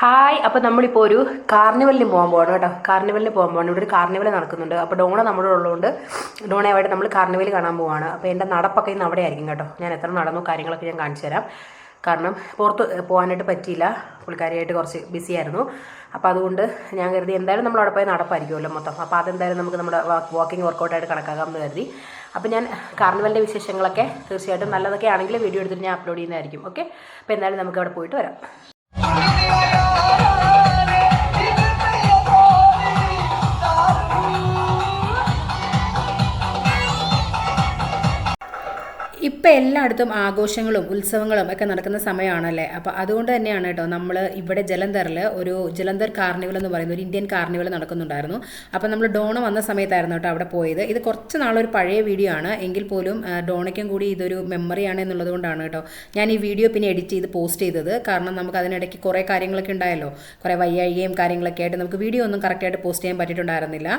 Hi അപ്പോൾ നമ്മളിപ്പോൾ ഒരു കാർണിവലിന് പോകാൻ പോകണം കേട്ടോ. കാർണിവലിന് പോകാൻ പോകണം ഇവിടെ ഒരു കാർണിവൽ നടക്കുന്നുണ്ട്. അപ്പോൾ ഡോണ നമ്മുടെ ഉള്ളതുകൊണ്ട് ഡോണയുമായിട്ട് നമ്മൾ കാർണിവൽ കാണാൻ പോവാണ്. അപ്പോൾ എന്റെ നടപ്പൊക്കെ ഇന്ന് അവിടെ ആയിരിക്കും കേട്ടോ. ഞാൻ എത്ര നടന്നു കാര്യങ്ങളൊക്കെ ഞാൻ കാണിച്ചു തരാം. കാരണം പുറത്ത് പോകാനായിട്ട് പറ്റിയില്ല. പുള്ളിക്കാരിയായിട്ട് കുറച്ച് ബിസി ആയിരുന്നു. അപ്പോൾ അതുകൊണ്ട് ഞാൻ കരുതി എന്തായാലും നമ്മൾ അവിടെ പോയി നടപ്പായിരിക്കുമല്ലോ മൊത്തം. അപ്പോൾ അതെന്തായാലും നമുക്ക് നമ്മുടെ വാക്കിംഗ് വർക്കൗട്ടായിട്ട് കണക്കാക്കാമെന്ന് കരുതി. അപ്പോൾ ഞാൻ കാർണിവലിന്റെ വിശേഷങ്ങളൊക്കെ തീർച്ചയായിട്ടും നല്ലതൊക്കെ ആണെങ്കിൽ വീഡിയോ എടുത്തിട്ട് ഞാൻ അപ്ലോഡ് ചെയ്യുന്നതായിരിക്കും. ഓക്കെ അപ്പോൾ എന്തായാലും നമുക്ക് അവിടെ പോയിട്ട് വരാം. ഇപ്പം എല്ലായിടത്തും ആഘോഷങ്ങളും ഉത്സവങ്ങളും ഒക്കെ നടക്കുന്ന സമയമാണല്ലേ? അപ്പോൾ അതുകൊണ്ട് തന്നെയാണ് കേട്ടോ നമ്മൾ ഇവിടെ ജലന്ധറിൽ ഒരു ജലന്ധർ കാർണിവൽ എന്ന് പറയുന്ന ഒരു ഇന്ത്യൻ കാർണിവൽ നടക്കുന്നുണ്ടായിരുന്നു. അപ്പോൾ നമ്മൾ ഡോണ വന്ന സമയത്തായിരുന്നു കേട്ടോ അവിടെ പോയത്. ഇത് കുറച്ച് നാളൊരു പഴയ വീഡിയോ ആണ്. എങ്കിൽ പോലും ഡോണയ്ക്കും കൂടി ഇതൊരു മെമ്മറിയാണ് എന്നുള്ളത് കൊണ്ടാണ് കേട്ടോ ഞാൻ ഈ വീഡിയോ പിന്നെ എഡിറ്റ് ചെയ്ത് പോസ്റ്റ് ചെയ്തത്. കാരണം നമുക്ക് അതിനിടയ്ക്ക് കുറേ കാര്യങ്ങളൊക്കെ ഉണ്ടായല്ലോ. കുറേ വയ്യാഴികയും കാര്യങ്ങളൊക്കെ ആയിട്ട് നമുക്ക് വീഡിയോ ഒന്നും കറക്റ്റായിട്ട് പോസ്റ്റ് ചെയ്യാൻ പറ്റിയിട്ടുണ്ടായിരുന്നില്ല.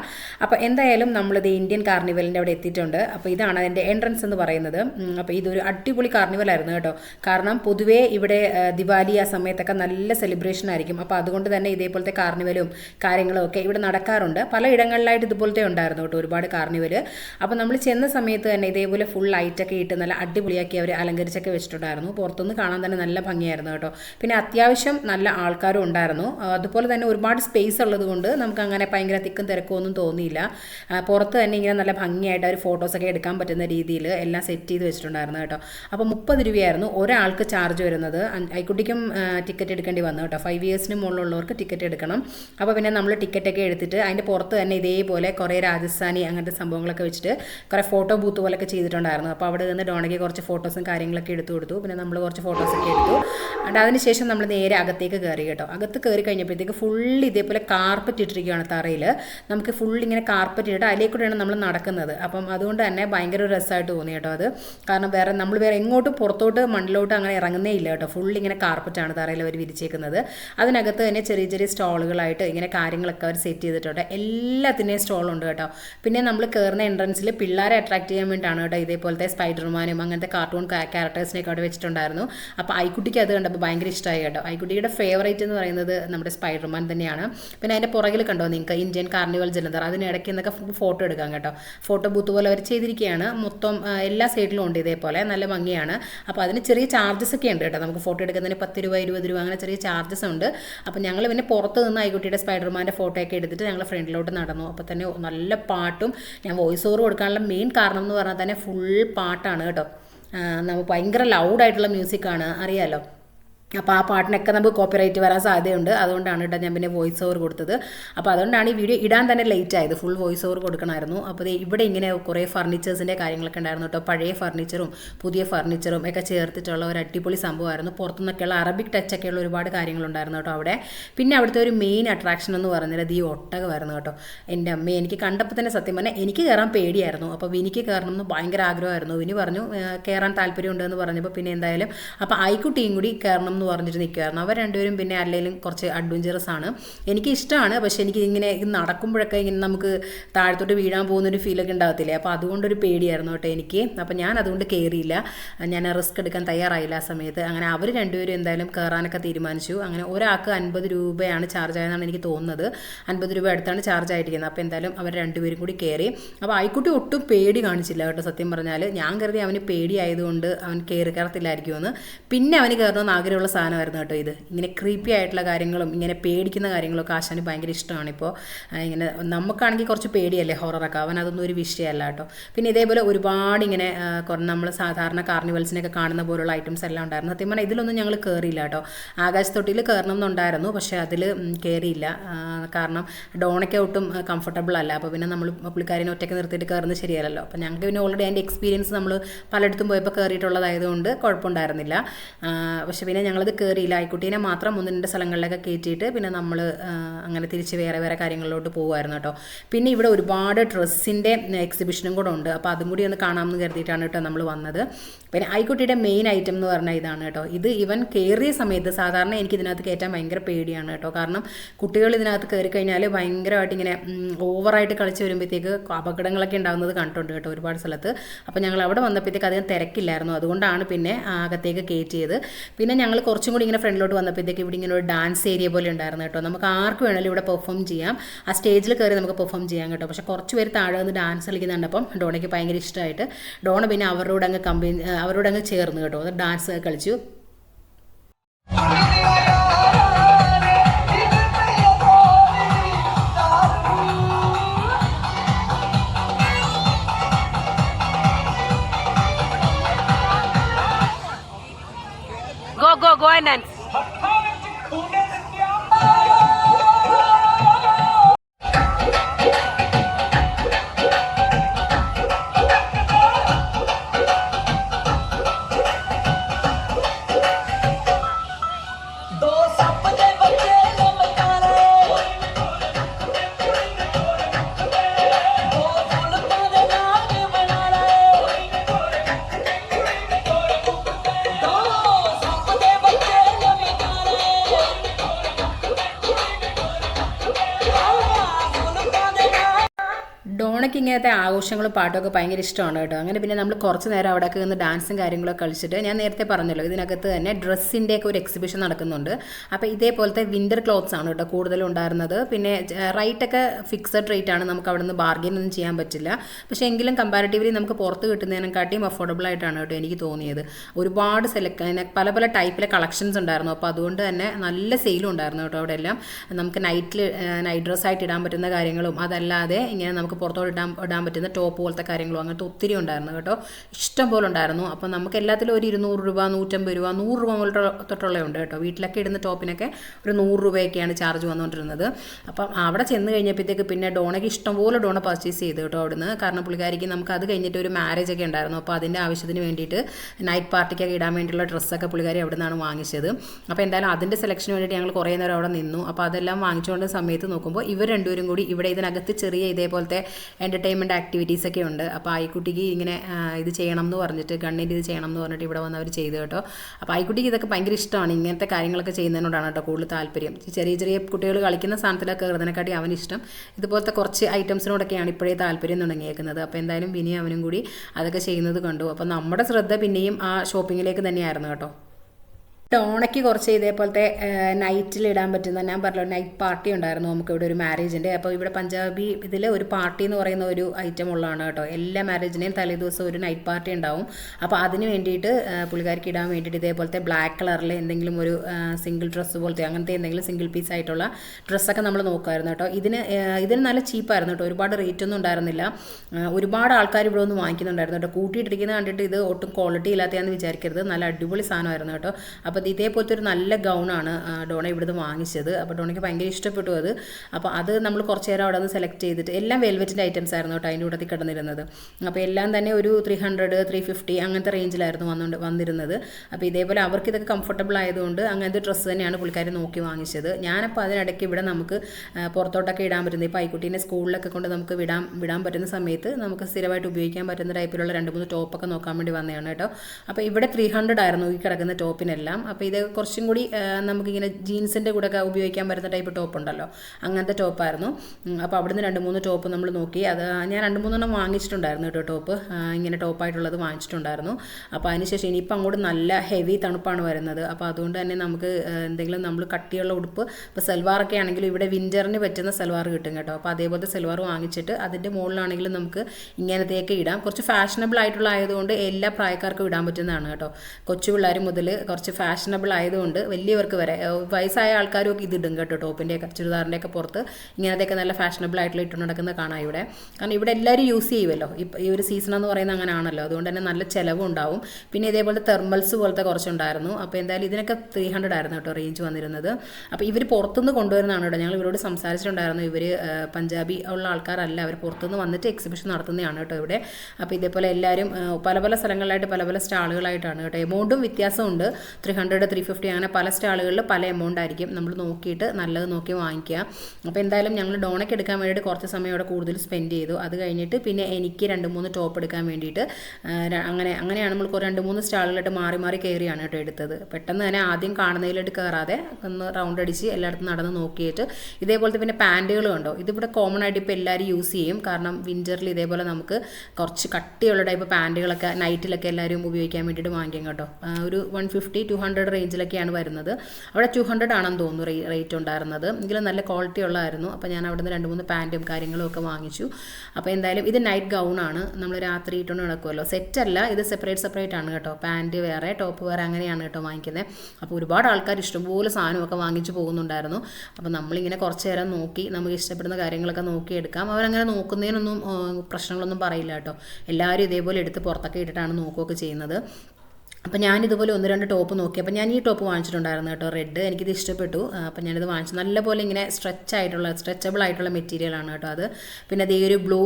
അപ്പോൾ എന്തായാലും നമ്മളിത് ഇന്ത്യൻ കാർണിവലിന്റെ അവിടെ എത്തിയിട്ടുണ്ട്. അപ്പോൾ ഇതാണ് അതിന്റെ എൻട്രൻസ് എന്ന് പറയുന്നത്. അപ്പോൾ ഇതൊരു അടിപൊളി കാർണിവലായിരുന്നു കേട്ടോ. കാരണം പൊതുവേ ഇവിടെ ദിവാലി ആ സമയത്തൊക്കെ നല്ല സെലിബ്രേഷൻ ആയിരിക്കും. അപ്പോൾ അതുകൊണ്ട് തന്നെ ഇതേപോലത്തെ കാർണിവലും കാര്യങ്ങളും ഒക്കെ ഇവിടെ നടക്കാറുണ്ട്. പല ഇടങ്ങളിലായിട്ട് ഇതുപോലത്തെ ഉണ്ടായിരുന്നു കേട്ടോ ഒരുപാട് കാർണിവൽ അപ്പോൾ നമ്മൾ ചെന്ന സമയത്ത് തന്നെ ഇതേപോലെ ഫുൾ ലൈറ്റൊക്കെ ഇട്ട് നല്ല അടിപൊളിയാക്കി അവർ അലങ്കരിച്ചൊക്കെ വെച്ചിട്ടുണ്ടായിരുന്നു. പുറത്തുനിന്ന് കാണാൻ തന്നെ നല്ല ഭംഗിയായിരുന്നു കേട്ടോ. പിന്നെ അത്യാവശ്യം നല്ല ആൾക്കാരും ഉണ്ടായിരുന്നു. അതുപോലെ തന്നെ ഒരുപാട് സ്പേസ് ഉള്ളത് കൊണ്ട് നമുക്ക് അങ്ങനെ ഭയങ്കര തിക്കും തിരക്കും ഒന്നും തോന്നിയില്ല. പുറത്ത് തന്നെ ഇങ്ങനെ നല്ല ഭംഗിയായിട്ട് അവർ ഫോട്ടോസൊക്കെ എടുക്കാൻ പറ്റുന്ന രീതിയിൽ എല്ലാം സെറ്റ് ചെയ്ത് വെച്ചിട്ടുണ്ടായിരുന്നു കേട്ടോ. അപ്പോൾ മുപ്പത് രൂപയായിരുന്നു ഒരാൾക്ക് ചാർജ് വരുന്നത്. ഐക്കുട്ടിക്കും ടിക്കറ്റ് എടുക്കേണ്ടി വന്നു കേട്ടോ. ഫൈവ് ഇയേഴ്സിന് മുകളിലുള്ളവർക്ക് ടിക്കറ്റ് എടുക്കണം. അപ്പോൾ പിന്നെ നമ്മൾ ടിക്കറ്റൊക്കെ എടുത്തിട്ട് അതിന്റെ പുറത്ത് തന്നെ ഇതേപോലെ കുറേ രാജസ്ഥാനി അങ്ങനത്തെ സംഭവങ്ങളൊക്കെ വെച്ചിട്ട് കുറേ ഫോട്ടോ ബൂത്ത് പോലൊക്കെ ചെയ്തിട്ടുണ്ടായിരുന്നു. അപ്പോൾ അവിടെ നിന്ന് ഡോണയ്ക്ക് കുറച്ച് ഫോട്ടോസും കാര്യങ്ങളൊക്കെ എടുത്തു കൊടുത്തു. പിന്നെ നമ്മൾ കുറച്ച് ഫോട്ടോസൊക്കെ എടുത്തു. അണ്ട് അതിനുശേഷം നമ്മൾ നേരെ അകത്തേക്ക് കയറി കേട്ടോ. അകത്ത് കയറി കഴിഞ്ഞപ്പോഴത്തേക്ക് ഫുള്ള് ഇതേപോലെ കാർപ്പറ്റ് ഇട്ടിരിക്കുകയാണ് തറയിൽ നമുക്ക് ഫുൾ ഇങ്ങനെ കാർപ്പറ്റ് ഇട്ടിട്ട് അതിലേക്കൂടെയാണ് നമ്മൾ നടക്കുന്നത്. അപ്പം അതുകൊണ്ട് തന്നെ ഭയങ്കര ഒരു രസമായിട്ട് തോന്നി കേട്ടോ അത്. കാരണം വേറെ നമ്മൾ വേറെ എങ്ങോട്ടും പുറത്തോട്ട് മണ്ണിലോട്ട് അങ്ങനെ ഇറങ്ങുന്നേ ഇല്ല കേട്ടോ. ഫുൾ ഇങ്ങനെ കാർപ്പറ്റാണ് തറയിൽ അവർ വിരിച്ചേക്കുന്നത്. അതിനകത്ത് തന്നെ ചെറിയ ചെറിയ സ്റ്റോളുകളായിട്ട് ഇങ്ങനെ കാര്യങ്ങളൊക്കെ അവർ സെറ്റ് ചെയ്തിട്ടുണ്ട്. എല്ലാത്തിന്റെയും സ്റ്റോളുണ്ട് കേട്ടോ. പിന്നെ നമ്മൾ കയറുന്ന എൻട്രൻസിൽ പിള്ളേരെ അട്രാക്ട് ചെയ്യാൻ വേണ്ടിയിട്ടാണ് കേട്ടോ ഇതേപോലത്തെ സ്പൈഡർമാനും അങ്ങനത്തെ കാർട്ടൂൺ ക്യാരക്ടേഴ്സിനെയൊക്കെ അവിടെ വെച്ചിട്ടുണ്ടായിരുന്നു. അപ്പോൾ ഐക്കുട്ടിക്ക് അത് കണ്ടപ്പോൾ ഭയങ്കര ഇഷ്ടമായി കേട്ടോ. ഐക്കുട്ടിയുടെ ഫേവറേറ്റ് എന്ന് പറയുന്നത് നമ്മുടെ സ്പൈഡർമാൻ തന്നെയാണ്. പിന്നെ അതിന്റെ പുറകിൽ കണ്ടോ നിങ്ങൾക്ക് ഇന്ത്യൻ കാർണിവൽ ജലന്ധർ. അതിനിടയ്ക്ക് നിന്നൊക്കെ ഫോട്ടോ എടുക്കാം കേട്ടോ. ഫോട്ടോ ബൂത്ത് പോലെ അവർ ചെയ്തിരിക്കുകയാണ്. മൊത്തം എല്ലാ സൈഡിലും ഉണ്ട് ഇതേപോലെ നല്ല ഭംഗിയാണ്. അപ്പോൾ അതിന് ചെറിയ ചാർജസ് ഒക്കെ ഉണ്ട് കേട്ടോ. നമുക്ക് ഫോട്ടോ എടുക്കുന്നതിന് പത്ത് രൂപ ഇരുപത് രൂപ അങ്ങനെ ചെറിയ ചാർജസ് ഉണ്ട്. അപ്പോൾ ഞങ്ങൾ പിന്നെ പുറത്ത് നിന്ന് ഐക്കുട്ടിയുടെ സ്പൈഡർമാന്റെ ഫോട്ടോ ഒക്കെ എടുത്തിട്ട് ഞങ്ങൾ ഫ്രണ്ടിലോട്ട് നടന്നു. അപ്പോൾ തന്നെ നല്ല പാട്ടും ഞാൻ വോയിസ് ഓവർ കൊടുക്കാനുള്ള മെയിൻ കാരണം എന്ന് പറഞ്ഞാൽ തന്നെ ഫുൾ പാട്ടാണ് കേട്ടോ. നമുക്ക് ഭയങ്കര ലൗഡായിട്ടുള്ള മ്യൂസിക്കാണ് അറിയാലോ? അപ്പോൾ ആ പാട്ടിനൊക്കെ നമുക്ക് കോപ്പിറൈറ്റ് വരാൻ സാധ്യതയുണ്ട്. അതുകൊണ്ടാണ് കേട്ടോ ഞാൻ പിന്നെ വോയിസ് ഓവർ കൊടുത്തത്. അപ്പോൾ അതുകൊണ്ടാണ് ഈ വീഡിയോ ഇടാൻ തന്നെ ലേറ്റ് ആയത്. ഫുൾ വോയിസ് ഓവർ കൊടുക്കണമായിരുന്നു അപ്പോൾ ഇവിടെ ഇങ്ങനെ കുറേ ഫർണിച്ചേഴ്സിന്റെ കാര്യങ്ങളൊക്കെ ഉണ്ടായിരുന്നു കേട്ടോ. പഴയ ഫർണിച്ചറും പുതിയ ഫർണിച്ചറും ഒക്കെ ചേർത്തിട്ടുള്ള ഒരു അടിപൊളി സംഭവമായിരുന്നു. പുറത്തുനിന്നൊക്കെയുള്ള അറബിക് ടച്ചൊക്കെയുള്ള ഒരുപാട് കാര്യങ്ങളുണ്ടായിരുന്നു കേട്ടോ അവിടെ. പിന്നെ അവിടുത്തെ ഒരു മെയിൻ അട്രാക്ഷൻ എന്ന് പറഞ്ഞത് ഈ ഒട്ടകമായിരുന്നു കേട്ടോ. എന്റെ അമ്മ എനിക്ക് കണ്ടപ്പോൾ തന്നെ സത്യം പറഞ്ഞാൽ എനിക്ക് കയറാൻ പേടിയായിരുന്നു. അപ്പോൾ വിനിക്ക് കയറണം എന്ന് ഭയങ്കര ആഗ്രഹമായിരുന്നു. വിനി പറഞ്ഞു "ഏഹ്, കയറാൻ താല്പര്യമുണ്ടെന്ന് പറഞ്ഞപ്പോൾ പിന്നെ എന്തായാലും അപ്പോൾ ആയിക്കുട്ടിയും കൂടി കയറണം എന്ന് പറഞ്ഞിട്ട് നിൽക്കുമായിരുന്നു അവർ രണ്ടുപേരും പിന്നെ അല്ലെങ്കിലും കുറച്ച് അഡ്വഞ്ചറസ് ആണ്. എനിക്ക് ഇഷ്ടമാണ് പക്ഷേ എനിക്ക് ഇങ്ങനെ നടക്കുമ്പോഴൊക്കെ ഇങ്ങനെ നമുക്ക് താഴത്തോട്ട് വീഴാൻ പോകുന്നൊരു ഫീലൊക്കെ ഉണ്ടാകത്തില്ലേ? അപ്പോൾ അതുകൊണ്ടൊരു പേടിയായിരുന്നു കേട്ടോ എനിക്ക്. അപ്പോൾ ഞാൻ അതുകൊണ്ട് കയറിയില്ല ഞാൻ റിസ്ക് എടുക്കാൻ തയ്യാറായില്ല ആ സമയത്ത്. അങ്ങനെ അവർ രണ്ടുപേരും എന്തായാലും കയറാനൊക്കെ തീരുമാനിച്ചു. അങ്ങനെ ഒരാൾക്ക് അൻപത് രൂപയാണ് ചാർജ് ആയതെന്നാണ് എനിക്ക് തോന്നുന്നത്. അൻപത് രൂപ അടുത്താണ് ചാർജ് ആയിരിക്കുന്നത്. അപ്പോൾ എന്തായാലും അവർ രണ്ടുപേരും കൂടി കയറി അപ്പോൾ ആയിക്കുട്ടി ഒട്ടും പേടി കാണിച്ചില്ല കേട്ടോ സത്യം പറഞ്ഞാൽ. ഞാൻ കരുതി അവന് പേടിയായതുകൊണ്ട് അവൻ കയറി കയറത്തില്ലായിരിക്കുമെന്ന് പിന്നെ അവന് കയറണമെന്ന് ആഗ്രഹമുള്ള സാധനമായിരുന്നു കേട്ടോ ഇത്. ഇങ്ങനെ ക്രീപ്പി ആയിട്ടുള്ള കാര്യങ്ങളും ഇങ്ങനെ പേടിക്കുന്ന കാര്യങ്ങളൊക്കെ ആശാന് ഭയങ്കര ഇഷ്ടമാണ് ഇപ്പോൾ ഇങ്ങനെ നമുക്കാണെങ്കിൽ കുറച്ച് പേടിയല്ലേ ഹൊററൊക്കെ അവൻ അതൊന്നും ഒരു വിഷയമല്ല കേട്ടോ. പിന്നെ ഇതേപോലെ ഒരുപാട് ഇങ്ങനെ നമ്മൾ സാധാരണ കാർണിവൽസിനൊക്കെ കാണുന്ന പോലുള്ള ഐറ്റംസ് എല്ലാം ഉണ്ടായിരുന്നു. സത്യം പറഞ്ഞാൽ ഇതിലൊന്നും ഞങ്ങൾ കയറിയില്ല കേട്ടോ. ആകാശത്തൊട്ടിയിൽ കയറണം എന്നുണ്ടായിരുന്നു പക്ഷേ അതിൽ കയറിയില്ല കാരണം ഡോണയ്ക്ക് ഒട്ടും കംഫർട്ടബിൾ അല്ല. അപ്പോൾ പിന്നെ നമ്മൾ പുള്ളിക്കാരിനെ ഒറ്റയ്ക്ക് നിർത്തിയിട്ട് കയറുന്നത് ശരിയല്ലല്ലോ. അപ്പോൾ ഞങ്ങൾക്ക് പിന്നെ ഓൾറെഡി അതിന്റെ എക്സ്പീരിയൻസ് നമ്മൾ പലയിടത്തും പോയപ്പോൾ കയറിയിട്ടുള്ളതായതുകൊണ്ട് കുഴപ്പമുണ്ടായിരുന്നില്ല. പക്ഷേ പിന്നെ ഞങ്ങളത് കയറിയില്ല ആയിക്കുട്ടീനെ മാത്രം ഒന്ന് രണ്ട് സ്ഥലങ്ങളിലൊക്കെ കയറ്റിയിട്ട് പിന്നെ നമ്മൾ അങ്ങനെ തിരിച്ച് വേറെ വേറെ കാര്യങ്ങളിലോട്ട് പോകുമായിരുന്നു കേട്ടോ. പിന്നെ ഇവിടെ ഒരുപാട് ഡ്രസ്സിന്റെ എക്സിബിഷനും കൂടെ ഉണ്ട്. അപ്പോൾ അതും കൂടി ഒന്ന് കാണാമെന്ന് കരുതിയിട്ടാണ് കേട്ടോ നമ്മൾ വന്നത്. പിന്നെ ആയിക്കുട്ടിയുടെ മെയിൻ ഐറ്റം എന്ന് പറഞ്ഞാൽ ഇതാണ് കേട്ടോ. ഇത് ഇവൻ കയറിയ സമയത്ത് സാധാരണ എനിക്ക് ഇതിനകത്ത് കയറ്റാൻ ഭയങ്കര പേടിയാണ് കേട്ടോ. കാരണം കുട്ടികൾ ഇതിനകത്ത് കയറി കഴിഞ്ഞാൽ ഭയങ്കരമായിട്ട് ഇങ്ങനെ ഓവറായിട്ട് കളിച്ച് വരുമ്പോഴത്തേക്ക് അപകടങ്ങളൊക്കെ ഉണ്ടാകുന്നത് കണ്ടിട്ടുണ്ട് കേട്ടോ ഒരുപാട് സ്ഥലത്ത്. അപ്പോൾ ഞങ്ങൾ അവിടെ വന്നപ്പോഴത്തേക്ക് അധികം തിരക്കില്ലായിരുന്നു. അതുകൊണ്ടാണ് പിന്നെ അകത്തേക്ക് കയറ്റിയത് പിന്നെ ഞങ്ങൾ കുറച്ചും കൂടി ഇങ്ങനെ ഫ്രണ്ടിലോട്ട് വന്നപ്പോഴത്തേക്ക് ഇവിടെ ഇങ്ങനെ ഒരു ഡാൻസ് ഏരിയ പോലെ ഉണ്ടായിരുന്നു കേട്ടോ. നമുക്ക് ആർക്ക് വേണമെങ്കിലും ഇവിടെ പെർഫോം ചെയ്യാം. ആ സ്റ്റേജിൽ കയറി നമുക്ക് പെർഫോം ചെയ്യാം കേട്ടോ. പക്ഷേ കുറച്ച് പേര് താഴെ വന്ന് ഡാൻസ് കളിക്കുന്നുണ്ടപ്പം ഡോണയ്ക്ക് ഭയങ്കര ഇഷ്ടമായിട്ട്. ഡോണ പിന്നെ അവരോട് അങ്ങ് കമ്പനി അവരോട് അങ്ങ് ചേർന്ന് കേട്ടോ. ഡാൻസ് കളിച്ചു. go and. ആഘോഷങ്ങളും പാട്ടൊക്കെ ഭയങ്കര ഇഷ്ടമാണ് കേട്ടോ. അങ്ങനെ പിന്നെ നമ്മൾ കുറച്ച് നേരം അവിടെ ഒക്കെ നിന്ന് ഡാൻസും കാര്യങ്ങളൊക്കെ കളിച്ചിട്ട് ഞാൻ നേരത്തെ പറഞ്ഞല്ലോ ഇതിനകത്ത് തന്നെ ഡ്രസ്സിന്റെ ഒക്കെ ഒരു എക്സിബിഷൻ നടക്കുന്നുണ്ട്. അപ്പോൾ ഇതേപോലത്തെ വിന്റർ ക്ലോത്ത്സ് ആണ് കേട്ടോ കൂടുതലും ഉണ്ടായിരുന്നത്. പിന്നെ റൈറ്റൊക്കെ ഫിക്സഡ് റേറ്റ് ആണ്. നമുക്ക് അവിടെ നിന്ന് ബാർഗെയിൻ ഒന്നും ചെയ്യാൻ പറ്റില്ല. പക്ഷേ എങ്കിലും കമ്പാരിറ്റീവ്ലി നമുക്ക് പുറത്ത് കിട്ടുന്നതിനെക്കാട്ടിയും അഫോർഡബിൾ ആയിട്ടാണ് കേട്ടോ എനിക്ക് തോന്നിയത്. ഒരുപാട് സെലക്ട് പല പല ടൈപ്പിലെ കളക്ഷൻസ് ഉണ്ടായിരുന്നു. അപ്പോൾ അതുകൊണ്ട് തന്നെ നല്ല സെയിലും ഉണ്ടായിരുന്നു കേട്ടോ അവിടെ എല്ലാം നമുക്ക് നൈറ്റിൽ നൈറ്റ് ഡ്രസ്സായിട്ട് ഇടാൻ പറ്റുന്ന കാര്യങ്ങളും അതല്ലാതെ ഇങ്ങനെ നമുക്ക് പുറത്തോട്ട് ഇടാൻ ഇടാൻ പറ്റുന്ന ടോപ്പ് പോലത്തെ കാര്യങ്ങളും അങ്ങനത്തെ ഒത്തിരി ഉണ്ടായിരുന്നു കേട്ടോ. ഇഷ്ടം പോലെ ഉണ്ടായിരുന്നു. അപ്പോൾ നമുക്ക് എല്ലാത്തിലും ഒരു ഇരുന്നൂറ് രൂപ നൂറ്റമ്പത് രൂപ നൂറ് രൂപ മുതൽ തൊട്ടുള്ള ഉണ്ട് കേട്ടോ. വീട്ടിലൊക്കെ ഇടുന്ന ടോപ്പിനൊക്കെ ഒരു നൂറ് രൂപയൊക്കെയാണ് ചാർജ് വന്നുകൊണ്ടിരുന്നത്. അപ്പം അവിടെ ചെന്ന് കഴിഞ്ഞപ്പോഴത്തേക്ക് പിന്നെ ഡോണയ്ക്ക് ഇഷ്ടം പോലെ ഡോണ പർച്ചേസ് ചെയ്തു കേട്ടോ അവിടുന്ന്. കാരണം പുള്ളിക്കാരിക്ക് നമുക്ക് അത് കഴിഞ്ഞിട്ട് ഒരു മാരേജ് ഒക്കെ ഉണ്ടായിരുന്നു. അപ്പോൾ അതിന്റെ ആവശ്യത്തിന് വേണ്ടിയിട്ട് നൈറ്റ് പാർട്ടിക്കൊക്കെ ഇടാൻ വേണ്ടിയുള്ള ഡ്രസ്സൊക്കെ പുള്ളിക്കാരി അവിടെ നിന്നാണ് വാങ്ങിച്ചത്. അപ്പോൾ എന്തായാലും അതിന്റെ സെലക്ഷന് വേണ്ടിയിട്ട് ഞങ്ങൾ കുറേ നേരം അവിടെ നിന്നു. അപ്പോൾ അതെല്ലാം വാങ്ങിച്ചുകൊണ്ട് സമയത്ത് നോക്കുമ്പോൾ ഇവർ രണ്ടുപേരും കൂടി ഇവിടെ ഇതിനകത്ത് ചെറിയ ഇതേപോലത്തെ എന്റർടൈൻമെന്റ് ആക്ടിവിറ്റീസ് ഒക്കെ ഉണ്ട്. അപ്പോൾ ആയിക്കുട്ടിക്ക് ഇങ്ങനെ ഇത് ചെയ്യണം എന്ന് പറഞ്ഞിട്ട് ഗണ്ണിന്റെ ഇത് ചെയ്യണം എന്ന് പറഞ്ഞിട്ട് ഇവിടെ വന്ന് അവർ ചെയ്തു കേട്ടോ. അപ്പോൾ ആയിക്കുട്ടിക്ക് ഇതൊക്കെ ഭയങ്കര ഇഷ്ടമാണ്. ഇങ്ങനത്തെ കാര്യങ്ങളൊക്കെ ചെയ്യുന്നതിനോടാണ് കേട്ടോ കൂടുതൽ താല്പര്യം. ചെറിയ ചെറിയ കുട്ടികൾ കളിക്കുന്ന സാധനത്തിലൊക്കെ കയറുന്നതിനെക്കാട്ടി അവനിഷ്ടം ഇതുപോലത്തെ കുറച്ച് ഐറ്റംസിനോടൊക്കെയാണ് ഇപ്പോഴേ താല്പര്യം തുടങ്ങിയേക്കുന്നത്. അപ്പോൾ എന്തായാലും വിനി അവനും കൂടി അതൊക്കെ ചെയ്യുന്നത് കണ്ടു. അപ്പോൾ നമ്മുടെ ശ്രദ്ധ പിന്നെയും ആ ഷോപ്പിങ്ങിലേക്ക് തന്നെയായിരുന്നു കേട്ടോ. ഡോണയ്ക്ക് കുറച്ച് ഇതേപോലത്തെ നൈറ്റിൽ ഇടാൻ പറ്റുന്ന ഞാൻ പറഞ്ഞല്ലോ നൈറ്റ് പാർട്ടി ഉണ്ടായിരുന്നു നമുക്ക് ഇവിടെ ഒരു മാരേജിന്റെ അപ്പോൾ ഇവിടെ പഞ്ചാബി ഇതിൽ ഒരു പാർട്ടി എന്ന് പറയുന്ന ഒരു ഐറ്റം ഉള്ളതാണ് കേട്ടോ. എല്ലാ മാരേജിനെയും തലേ ദിവസം ഒരു നൈറ്റ് പാർട്ടി ഉണ്ടാവും. അപ്പോൾ അതിന് വേണ്ടിയിട്ട് പുള്ളിക്കാർക്ക് ഇടാൻ വേണ്ടിയിട്ട് ഇതേപോലത്തെ ബ്ലാക്ക് കളറിൽ എന്തെങ്കിലും ഒരു സിംഗിൾ ഡ്രസ്സ് പോലത്തെ അങ്ങനത്തെ എന്തെങ്കിലും സിംഗിൾ പീസ് ആയിട്ടുള്ള ഡ്രസ്സൊക്കെ നമ്മൾ നോക്കുമായിരുന്നു കേട്ടോ. ഇതിന് ഇതിന് നല്ല ചീപ്പായിരുന്നു കേട്ടോ. ഒരുപാട് റേറ്റ് ഒന്നും ഉണ്ടായിരുന്നില്ല. ഒരുപാട് ആൾക്കാർ ഇവിടെ ഒന്ന് വാങ്ങിക്കുന്നുണ്ടായിരുന്നു കേട്ടോ. കൂട്ടിയിട്ടിരിക്കുന്നത് കണ്ടിട്ട് ഇത് ഒട്ടും ക്വാളിറ്റി ഇല്ലാത്തതാണെന്ന് വിചാരിക്കരുത്. നല്ല അടിപൊളി സാധനമായിരുന്നു കേട്ടോ. അപ്പോൾ ഇത് ഇതേപോലത്തെ ഒരു നല്ല ഗൗണാണ് ഡോണ ഇവിടുന്ന് വാങ്ങിച്ചത്. അപ്പോൾ ഡോണയ്ക്ക് ഭയങ്കര ഇഷ്ടപ്പെട്ടു അത്. അപ്പോൾ അത് നമ്മൾ കുറച്ച് നേരം അവിടെ നിന്ന് സെലക്ട് ചെയ്തിട്ട് എല്ലാം വെൽവെറ്റിന്റെ ഐറ്റംസ് ആയിരുന്നു കേട്ടോ അതിന്റെ കൂട്ടത്തിൽ കിടന്നിരുന്നത്. അപ്പോൾ എല്ലാം തന്നെ ഒരു ത്രീ ഹൺഡ്രഡ് ത്രീ ഫിഫ്റ്റി അങ്ങനത്തെ റേഞ്ചിലായിരുന്നു വന്നുകൊണ്ട് വന്നിരുന്നത്. അപ്പോൾ ഇതേപോലെ അവർക്ക് ഇതൊക്കെ കംഫർട്ടബിൾ ആയതുകൊണ്ട് അങ്ങനത്തെ ഡ്രസ്സ് തന്നെയാണ് പുള്ളിക്കാരി നോക്കി വാങ്ങിച്ചത്. ഞാനപ്പോൾ അതിനിടയ്ക്ക് ഇവിടെ നമുക്ക് പുറത്തോട്ടൊക്കെ ഇടാൻ പറ്റുന്നത് ഇപ്പോൾ ഐക്കുട്ടീനെ സ്കൂളിലൊക്കെ കൊണ്ട് നമുക്ക് വിടാൻ വിടാൻ പറ്റുന്ന സമയത്ത് നമുക്ക് സ്ഥിരമായിട്ട് ഉപയോഗിക്കാൻ പറ്റുന്ന ടൈപ്പിലുള്ള രണ്ട് മൂന്ന് ടോപ്പൊക്കെ നോക്കാൻ വേണ്ടി വന്നതാണ് കേട്ടോ. അപ്പോൾ ഇവിടെ ത്രീ ഹൺഡ്രഡ് ആയിരുന്നു ഈ കിടക്കുന്ന ടോപ്പിനെല്ലാം. അപ്പോൾ ഇത് കുറച്ചും കൂടി നമുക്കിങ്ങനെ ജീൻസിന്റെ കൂടെ ഒക്കെ ഉപയോഗിക്കാൻ പറ്റുന്ന ടൈപ്പ് ടോപ്പ് ഉണ്ടല്ലോ. അങ്ങനത്തെ ടോപ്പായിരുന്നു അപ്പോൾ അവിടുന്ന് രണ്ട് മൂന്ന് ടോപ്പ് നമ്മൾ നോക്കി. അത് ഞാൻ രണ്ട് മൂന്നെണ്ണം വാങ്ങിച്ചിട്ടുണ്ടായിരുന്നു കേട്ടോ ടോപ്പ് ഇങ്ങനെ ടോപ്പായിട്ടുള്ളത് വാങ്ങിച്ചിട്ടുണ്ടായിരുന്നു. അപ്പോൾ അതിനുശേഷം ഇനിയിപ്പോൾ അങ്ങോട്ട് നല്ല ഹെവി തണുപ്പാണ് വരുന്നത്. അപ്പോൾ അതുകൊണ്ട് തന്നെ നമുക്ക് എന്തെങ്കിലും നമ്മൾ കട്ടിയുള്ള ഉടുപ്പ് ഇപ്പോൾ സൽവാറൊക്കെ ആണെങ്കിലും ഇവിടെ വിന്ററിന് പറ്റുന്ന സെൽവാർ കിട്ടും കേട്ടോ. അപ്പോൾ അതേപോലത്തെ സെൽവാർ വാങ്ങിച്ചിട്ട് അതിന്റെ മുകളിലാണെങ്കിലും നമുക്ക് ഇങ്ങനത്തെയൊക്കെ ഇടാം. കുറച്ച് ഫാഷനബിൾ ആയിട്ടുള്ള ആയതുകൊണ്ട് എല്ലാ പ്രായക്കാർക്കും ഇടാൻ പറ്റുന്നതാണ് കേട്ടോ. കൊച്ചു പിള്ളേർ മുതൽ കുറച്ച് ഫാഷനബിൾ ആയതുകൊണ്ട് വലിയവർക്ക് വരെ വയസ്സായ ആൾക്കാരും ഒക്കെ ഇതിടും കേട്ടോ ടോപ്പിന്റെ കേട്ടോ ടോപ്പിന്റെയൊക്കെ ചുരിദാറിന്റെയൊക്കെ പുറത്ത്. ഇങ്ങനത്തെയൊക്കെ നല്ല ഫാഷനബിൾ ആയിട്ടുള്ള ഇട്ടു നടക്കുന്നത് കാണാം ഇവിടെ. കാരണം ഇവിടെ എല്ലാവരും യൂസ് ചെയ്യുമല്ലോ ഈ ഒരു സീസൺ എന്ന് പറയുന്നത് അങ്ങനെ ആണല്ലോ അതുകൊണ്ട് തന്നെ നല്ല ചിലവും ഉണ്ടാവും. പിന്നെ ഇതേപോലെ തെർമൽസ് പോലത്തെ കുറച്ചുണ്ടായിരുന്നു. അപ്പോൾ എന്തായാലും ഇതിനൊക്കെ ത്രീ ഹൺഡ്രഡ് ആയിരുന്നു കേട്ടോ റേഞ്ച് വന്നിരുന്നത്. അപ്പോൾ ഇവർ പുറത്തുനിന്ന് കൊണ്ടുവരുന്നതാണ് കേട്ടോ. ഞങ്ങൾ ഇവരോട് സംസാരിച്ചിട്ടുണ്ടായിരുന്നു. ഇവർ പഞ്ചാബി ഉള്ള ആൾക്കാരല്ല. അവർ പുറത്തുനിന്ന് വന്നിട്ട് എക്സിബിഷൻ നടത്തുന്നതാണ് കേട്ടോ ഇവിടെ. അപ്പോൾ ഇതേപോലെ എല്ലാവരും പല പല സ്ഥലങ്ങളിലായിട്ട് പല പല സ്റ്റാളുകളായിട്ടാണ് കേട്ടോ. എമൗണ്ടും വ്യത്യാസമുണ്ട്. ത്രീ ഹൺഡ്രഡ് ത്രീ ഫിഫ്റ്റി അങ്ങനെ പല സ്റ്റാളുകളിൽ പല എമൗണ്ട് ആയിരിക്കും നമ്മൾ നോക്കിയിട്ട് നല്ലത് നോക്കി വാങ്ങിക്കുക. അപ്പോൾ എന്തായാലും ഞങ്ങൾ ഡോണയ്ക്ക് എടുക്കാൻ വേണ്ടിയിട്ട് കുറച്ച് സമയം അവിടെ കൂടുതൽ സ്പെൻഡ് ചെയ്തു. അത് കഴിഞ്ഞിട്ട് പിന്നെ എനിക്ക് രണ്ട് മൂന്ന് ടോപ്പ് എടുക്കാൻ വേണ്ടിയിട്ട് അങ്ങനെ അങ്ങനെയാണ് നമ്മൾ രണ്ട് മൂന്ന് സ്റ്റാളുകളായിട്ട് മാറി മാറി കയറിയാണ് കേട്ടോ എടുത്തത്. പെട്ടെന്ന് തന്നെ ആദ്യം കാണുന്നതിലോട്ട് കയറാതെ ഒന്ന് റൗണ്ട് അടിച്ച് എല്ലായിടത്തും നടന്ന് നോക്കിയിട്ട് ഇതേപോലത്തെ പിന്നെ പാന്റുകൾ ഉണ്ടോ ഇതിവിടെ കോമൺ ആയിട്ട് ഇപ്പോൾ എല്ലാവരും യൂസ് ചെയ്യും. കാരണം വിന്ററിൽ ഇതേപോലെ നമുക്ക് കുറച്ച് കട്ടിയുള്ള ടൈപ്പ് പാന്റുകളൊക്കെ നൈറ്റിലൊക്കെ എല്ലാവരും ഉപയോഗിക്കാൻ വേണ്ടിയിട്ട് വാങ്ങിക്കും കേട്ടോ. ഒരു വൺ ഫിഫ്റ്റി ടു ഹൺഡ്രഡ് റേഞ്ചിലൊക്കെയാണ് വരുന്നത്. അവിടെ ടു ഹൺഡ്രഡ് ആണെന്ന് തോന്നുന്നു റേറ്റ് ഉണ്ടായിരുന്നത്. എങ്കിലും നല്ല ക്വാളിറ്റി ഉള്ളതായിരുന്നു അപ്പോൾ ഞാൻ അവിടെ നിന്ന് രണ്ട് മൂന്ന് പാന്റും കാര്യങ്ങളും ഒക്കെ വാങ്ങിച്ചു. അപ്പോൾ എന്തായാലും ഇത് നൈറ്റ് ഗൗൺ ആണ്. നമ്മൾ രാത്രി ഇട്ടുകൊണ്ട് നടക്കുമല്ലോ സെറ്റല്ല ഇത് സെപ്പറേറ്റ് സെപ്പറേറ്റ് ആണ് കേട്ടോ. പാന്റ് വേറെ ടോപ്പ് വേറെ അങ്ങനെയാണ് കേട്ടോ വാങ്ങിക്കുന്നത് അപ്പോൾ ഒരുപാട് ആൾക്കാർ ഇഷ്ടംപോലെ സാധനമൊക്കെ വാങ്ങിച്ചു പോകുന്നുണ്ടായിരുന്നു. അപ്പോൾ നമ്മളിങ്ങനെ കുറച്ച് നേരം നോക്കി നമുക്ക് ഇഷ്ടപ്പെടുന്ന കാര്യങ്ങളൊക്കെ നോക്കി എടുക്കാം. അവരങ്ങനെ നോക്കുന്നതിനൊന്നും പ്രശ്നങ്ങളൊന്നും പറയില്ല കേട്ടോ. എല്ലാവരും ഇതേപോലെ എടുത്ത് പുറത്തൊക്കെ ഇട്ടിട്ടാണ് നോക്കുകയൊക്കെ ചെയ്യുന്നത്. അപ്പോൾ ഞാൻ ഇതുപോലെ ഒന്ന് രണ്ട് ടോപ്പ് നോക്കി. അപ്പോൾ ഞാൻ ഈ ടോപ്പ് വാങ്ങിച്ചിട്ടുണ്ടായിരുന്നു കേട്ടോ റെഡ്. എനിക്കിത് ഇഷ്ടപ്പെട്ടു. അപ്പം അപ്പോൾ ഞാനിത് വാങ്ങിച്ചു. നല്ലപോലെ ഇങ്ങനെ സ്ട്രെച്ച് ആയിട്ടുള്ള സ്ട്രെച്ചബിൾ ആയിട്ടുള്ള മെറ്റീരിയലാണ് കേട്ടോ അത്. പിന്നെ അതേ ഒരു ബ്ലൂ